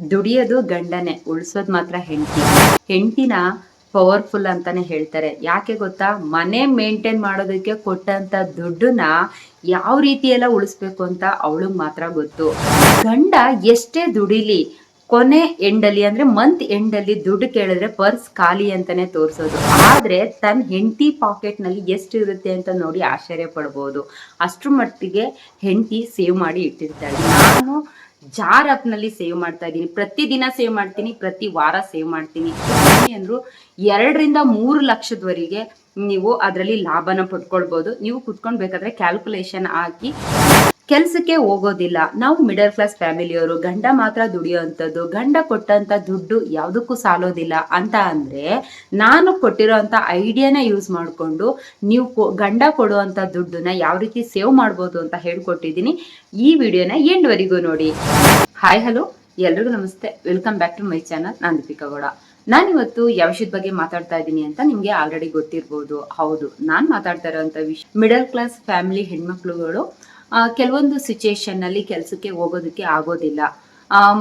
ದುಡಿಯೋದು ಗಂಡನೇ, ಉಳ್ಸೋದ್ ಮಾತ್ರ ಹೆಂಡತಿ. ಹೆಂಡತಿನ ಪವರ್ಫುಲ್ ಅಂತಾನೆ ಹೇಳ್ತಾರೆ. ಯಾಕೆ ಗೊತ್ತಾ? ಮನೆ ಮೇಂಟೈನ್ ಮಾಡೋದಕ್ಕೆ ಕೊಟ್ಟಂತ ದುಡ್ಡನ್ನ ಯಾವ ರೀತಿ ಎಲ್ಲ ಉಳಿಸ್ಬೇಕು ಅಂತ ಅವಳಿಗೆ ಮಾತ್ರ ಗೊತ್ತು. ಗಂಡ ಎಷ್ಟೇ ದುಡಿಲಿ, ಕೊನೆ ಎಂಡಲ್ಲಿ ಅಂದ್ರೆ ಮಂತ್ ಎಂಡಲ್ಲಿ ದುಡ್ಡು ಕೇಳಿದ್ರೆ ಪರ್ಸ್ ಖಾಲಿ ಅಂತಾನೆ ತೋರಿಸೋದು. ಆದ್ರೆ ತನ್ನ ಹೆಂಡತಿ ಪಾಕೆಟ್ನಲ್ಲಿ ಎಷ್ಟು ಇರುತ್ತೆ ಅಂತ ನೋಡಿ ಆಶ್ಚರ್ಯ ಪಡ್ಬೋದು. ಅಷ್ಟ್ರ ಮಟ್ಟಿಗೆ ಹೆಂಡತಿ ಸೇವ್ ಮಾಡಿ ಇಟ್ಟಿರ್ತಾಳೆ. ನಾನು ಜಾರ್ ಆಪ್ನಲ್ಲಿ ಸೇವ್ ಮಾಡ್ತಾ ಇದ್ದೀನಿ. ಪ್ರತಿ ದಿನ ಸೇವ್ ಮಾಡ್ತೀನಿ, ಪ್ರತಿ ವಾರ ಸೇವ್ ಮಾಡ್ತೀನಿ. ಅಂದ್ರು ಎರಡರಿಂದ ಮೂರು ಲಕ್ಷದವರೆಗೆ ನೀವು ಅದರಲ್ಲಿ ಲಾಭನ ಪಡ್ಕೊಳ್ಬಹುದು ನೀವು ಕುತ್ಕೊಂಡ್ ಬೇಕಾದ್ರೆ ಕ್ಯಾಲ್ಕುಲೇಷನ್ ಹಾಕಿ ಕೆಲ್ಸಕ್ಕೆ ಹೋಗೋದಿಲ್ಲ. ನಾವು ಮಿಡಲ್ ಕ್ಲಾಸ್ ಫ್ಯಾಮಿಲಿಯವರು ಗಂಡ ಮಾತ್ರ ದುಡಿಯೋವಂಥದ್ದು, ಗಂಡ ಕೊಟ್ಟಂತ ದುಡ್ಡು ಯಾವುದಕ್ಕೂ ಸಾಲೋದಿಲ್ಲ. ಅಂತ ಅಂದ್ರೆ ನಾನು ಕೊಟ್ಟಿರೋಂಥ ಐಡಿಯಾನ ಯೂಸ್ ಮಾಡಿಕೊಂಡು ನೀವು ಗಂಡ ಕೊಡುವಂತ ದುಡ್ಡನ್ನ ಯಾವ ರೀತಿ ಸೇವ್ ಮಾಡ್ಬೋದು ಅಂತ ಹೇಳ್ಕೊಟ್ಟಿದ್ದೀನಿ. ಈ ವಿಡಿಯೋನ ಎಂಡ್ವರೆಗೂ ನೋಡಿ. ಹಾಯ್ ಹಲೋ ಎಲ್ರಿಗೂ ನಮಸ್ತೆ. Welcome back to my channel ನಾನು ದೀಪಿಕಾ ಗೌಡ. ನಾನಿವತ್ತು ವಿಷಯದ ಬಗ್ಗೆ ಮಾತಾಡ್ತಾ ಇದ್ದೀನಿ ಅಂತ ನಿಮಗೆ ಆಲ್ರೆಡಿ ಗೊತ್ತಿರ್ಬೋದು. ಹೌದು, ನಾನು ಮಾತಾಡ್ತಾ ಇರೋಂಥ ವಿಷಯ ಮಿಡಲ್ ಕ್ಲಾಸ್ ಫ್ಯಾಮಿಲಿ ಹೆಣ್ಮಕ್ಳುಗಳು ಕೆಲವೊಂದು ಸಿಚುಯೇಷನ್ನಲ್ಲಿ ಕೆಲಸಕ್ಕೆ ಹೋಗೋದಕ್ಕೆ ಆಗೋದಿಲ್ಲ.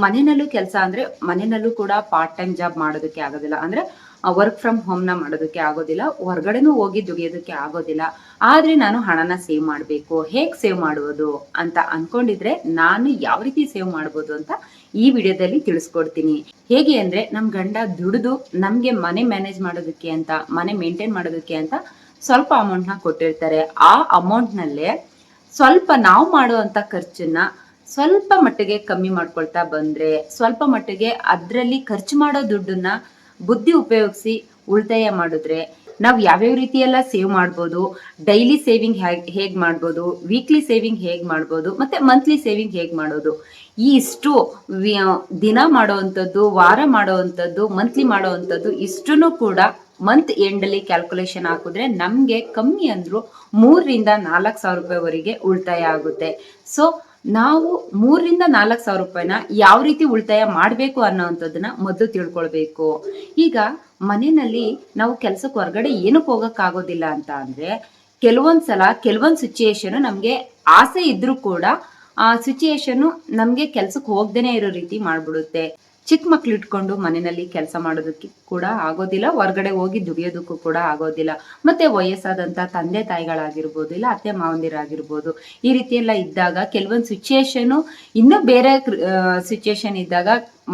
ಮನೆಯಲ್ಲೂ ಕೆಲಸ ಅಂದ್ರೆ ಮನೆಯಲ್ಲೂ ಕೂಡ ಪಾರ್ಟ್ ಟೈಮ್ ಜಾಬ್ ಮಾಡೋದಕ್ಕೆ ಆಗೋದಿಲ್ಲ. ಅಂದ್ರೆ ವರ್ಕ್ ಫ್ರಮ್ ಹೋಮ್ನ ಮಾಡೋದಕ್ಕೆ ಆಗೋದಿಲ್ಲ. ಹೊರಗಡೆನೂ ಹೋಗಿ ದುಡಿಯೋದಕ್ಕೆ ಆಗೋದಿಲ್ಲ. ಆದ್ರೆ ನಾನು ಹಣನ ಸೇವ್ ಮಾಡಬೇಕು. ಹೇಗೆ ಸೇವ್ ಮಾಡುವುದು ಅಂತ ಅನ್ಕೊಂಡಿದ್ರೆ ನಾನು ಯಾವ ರೀತಿ ಸೇವ್ ಮಾಡ್ಬೋದು ಅಂತ ಈ ವಿಡಿಯೋದಲ್ಲಿ ತಿಳಿಸ್ಕೊಡ್ತೀನಿ. ಹೇಗೆ ಅಂದ್ರೆ ನಮ್ಮ ಗಂಡ ದುಡಿದು ನಮಗೆ ಮನೆ ಮ್ಯಾನೇಜ್ ಮಾಡೋದಕ್ಕೆ ಅಂತ, ಮನೆ ಮೇಂಟೈನ್ ಮಾಡೋದಕ್ಕೆ ಅಂತ ಸ್ವಲ್ಪ ಅಮೌಂಟ್ನ ಕೊಟ್ಟಿರ್ತಾರೆ. ಆ ಅಮೌಂಟ್ನಲ್ಲೇ ಸ್ವಲ್ಪ ನಾವು ಮಾಡುವಂಥ ಖರ್ಚನ್ನ ಸ್ವಲ್ಪ ಮಟ್ಟಿಗೆ ಕಮ್ಮಿ ಮಾಡ್ಕೊಳ್ತಾ ಬಂದರೆ, ಸ್ವಲ್ಪ ಮಟ್ಟಿಗೆ ಅದರಲ್ಲಿ ಖರ್ಚು ಮಾಡೋ ದುಡ್ಡನ್ನ ಬುದ್ಧಿ ಉಪಯೋಗಿಸಿ ಉಳಿತಾಯ ಮಾಡಿದ್ರೆ ನಾವು ಯಾವ್ಯಾವ ರೀತಿಯೆಲ್ಲ ಸೇವ್ ಮಾಡ್ಬೋದು, ಡೈಲಿ ಸೇವಿಂಗ್ ಹೇಗ್ ಹೇಗೆ ಮಾಡ್ಬೋದು, ವೀಕ್ಲಿ ಸೇವಿಂಗ್ ಹೇಗೆ ಮಾಡ್ಬೋದು, ಮತ್ತು ಮಂತ್ಲಿ ಸೇವಿಂಗ್ ಹೇಗೆ ಮಾಡೋದು, ಈ ಇಷ್ಟು ದಿನ ಮಾಡೋವಂಥದ್ದು, ವಾರ ಮಾಡೋವಂಥದ್ದು, ಮಂತ್ಲಿ ಮಾಡೋವಂಥದ್ದು ಇಷ್ಟೂ ಕೂಡ ಮಂತ್ ಎಂಡಲ್ಲಿ ಕ್ಯಾಲ್ಕುಲೇಷನ್ ಹಾಕಿದ್ರೆ ನಮಗೆ ಕಮ್ಮಿ ಅಂದ್ರು ಮೂರರಿಂದ ನಾಲ್ಕು ಸಾವಿರ ರೂಪಾಯಿವರೆಗೆ ಉಳಿತಾಯ ಆಗುತ್ತೆ. ಸೊ ನಾವು ಮೂರರಿಂದ ನಾಲ್ಕು ಸಾವಿರ ರೂಪಾಯಿನ ಯಾವ ರೀತಿ ಉಳಿತಾಯ ಮಾಡಬೇಕು ಅನ್ನೋವಂಥದ್ದನ್ನ ಮೊದಲು ತಿಳ್ಕೊಳ್ಬೇಕು. ಈಗ ಮನೆಯಲ್ಲಿ ನಾವು ಕೆಲಸಕ್ಕೆ ಹೊರಗಡೆ ಏನಕ್ಕೆ ಹೋಗೋಕ್ಕಾಗೋದಿಲ್ಲ ಅಂತ ಅಂದರೆ, ಕೆಲವೊಂದ್ ಸಲ ಕೆಲವೊಂದು ಸಿಚುಯೇಷನ್ ನಮಗೆ ಆಸೆ ಇದ್ರೂ ಕೂಡ ಆ ಸಿಚುಯೇಷನ್ ನಮಗೆ ಕೆಲಸಕ್ಕೆ ಹೋಗ್ದೇನೆ ಇರೋ ರೀತಿ ಮಾಡ್ಬಿಡುತ್ತೆ. ಚಿಕ್ಕ ಮಕ್ಳು ಇಟ್ಕೊಂಡು ಮನೆಯಲ್ಲಿ ಕೆಲಸ ಮಾಡೋದಕ್ಕೆ ಕೂಡ ಆಗೋದಿಲ್ಲ. ಹೊರಗಡೆ ಹೋಗಿ ದುಡಿಯೋದಕ್ಕೂ ಕೂಡ ಆಗೋದಿಲ್ಲ. ಮತ್ತೆ ವಯಸ್ಸಾದಂತ ತಂದೆ ತಾಯಿಗಳಾಗಿರ್ಬೋದು ಇಲ್ಲ ಅತ್ತೆ ಮಾವಂದಿರಾಗಿರ್ಬೋದು. ಈ ರೀತಿ ಇದ್ದಾಗ ಕೆಲವೊಂದು ಸಿಚುಯೇಷನ್ ಇನ್ನೂ ಬೇರೆ ಸಿಚುಯೇಷನ್ ಇದ್ದಾಗ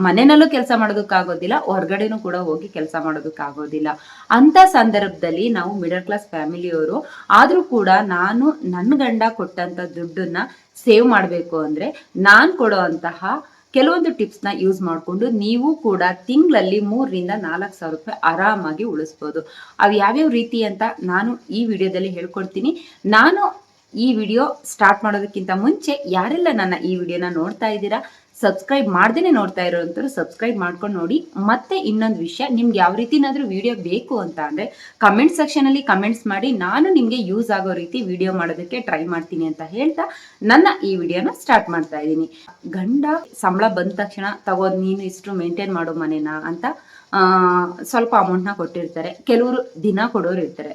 ಮನೆಯಲ್ಲೂ ಕೆಲಸ ಮಾಡೋದಕ್ಕಾಗೋದಿಲ್ಲ, ಹೊರಗಡೆನೂ ಕೂಡ ಹೋಗಿ ಕೆಲಸ ಮಾಡೋದಕ್ಕಾಗೋದಿಲ್ಲ. ಅಂತ ಸಂದರ್ಭದಲ್ಲಿ ನಾವು ಮಿಡಲ್ ಕ್ಲಾಸ್ ಫ್ಯಾಮಿಲಿಯವರು ಆದ್ರೂ ಕೂಡ ನಾನು ನನ್ನ ಗಂಡ ಕೊಟ್ಟಂತ ದುಡ್ಡನ್ನ ಸೇವ್ ಮಾಡಬೇಕು ಅಂದ್ರೆ ನಾನ್ ಕೊಡುವಂತಹ ಕೆಲವೊಂದು ಟಿಪ್ಸ್ನ ಯೂಸ್ ಮಾಡಿಕೊಂಡು ನೀವು ಕೂಡ ತಿಂಗಳಲ್ಲಿ ಮೂರರಿಂದ ನಾಲ್ಕು ಸಾವಿರ ರೂಪಾಯಿ ಆರಾಮಾಗಿ ಉಳಿಸ್ಬೋದು. ಅವು ಯಾವ್ಯಾವ ರೀತಿ ಅಂತ ನಾನು ಈ ವಿಡಿಯೋದಲ್ಲಿ ಹೇಳ್ಕೊಡ್ತೀನಿ. ನಾನು ಈ ವಿಡಿಯೋ ಸ್ಟಾರ್ಟ್ ಮಾಡೋದಕ್ಕಿಂತ ಮುಂಚೆ ಯಾರೆಲ್ಲ ನನ್ನ ಈ ವಿಡಿಯೋನ ನೋಡ್ತಾ ಇದ್ದೀರಾ ಸಬ್ಸ್ಕ್ರೈಬ್ ಮಾಡ್ದೇನೆ ನೋಡ್ತಾ ಇರೋಂಥವ್ರು ಸಬ್ಸ್ಕ್ರೈಬ್ ಮಾಡ್ಕೊಂಡು ನೋಡಿ. ಮತ್ತೆ ಇನ್ನೊಂದು ವಿಷಯ, ನಿಮ್ಗೆ ಯಾವ ರೀತಿನಾದ್ರೂ ವಿಡಿಯೋ ಬೇಕು ಅಂತ ಅಂದ್ರೆ ಕಮೆಂಟ್ ಸೆಕ್ಷನ್ ಅಲ್ಲಿ ಕಮೆಂಟ್ಸ್ ಮಾಡಿ. ನಾನು ನಿಮ್ಗೆ ಯೂಸ್ ಆಗೋ ರೀತಿ ವಿಡಿಯೋ ಮಾಡೋದಕ್ಕೆ ಟ್ರೈ ಮಾಡ್ತೀನಿ ಅಂತ ಹೇಳ್ತಾ ನನ್ನ ಈ ವಿಡಿಯೋನ ಸ್ಟಾರ್ಟ್ ಮಾಡ್ತಾ ಇದ್ದೀನಿ. ಗಂಡ ಸಂಬಳ ಬಂದ ತಕ್ಷಣ ತಗೋ ನೀನು ಇಷ್ಟು ಮೇಂಟೈನ್ ಮಾಡೋ ಮನೇನ ಅಂತ ಸ್ವಲ್ಪ ಅಮೌಂಟ್ನ ಕೊಟ್ಟಿರ್ತಾರೆ. ಕೆಲವರು ದಿನ ಕೊಡೋರು ಇರ್ತಾರೆ.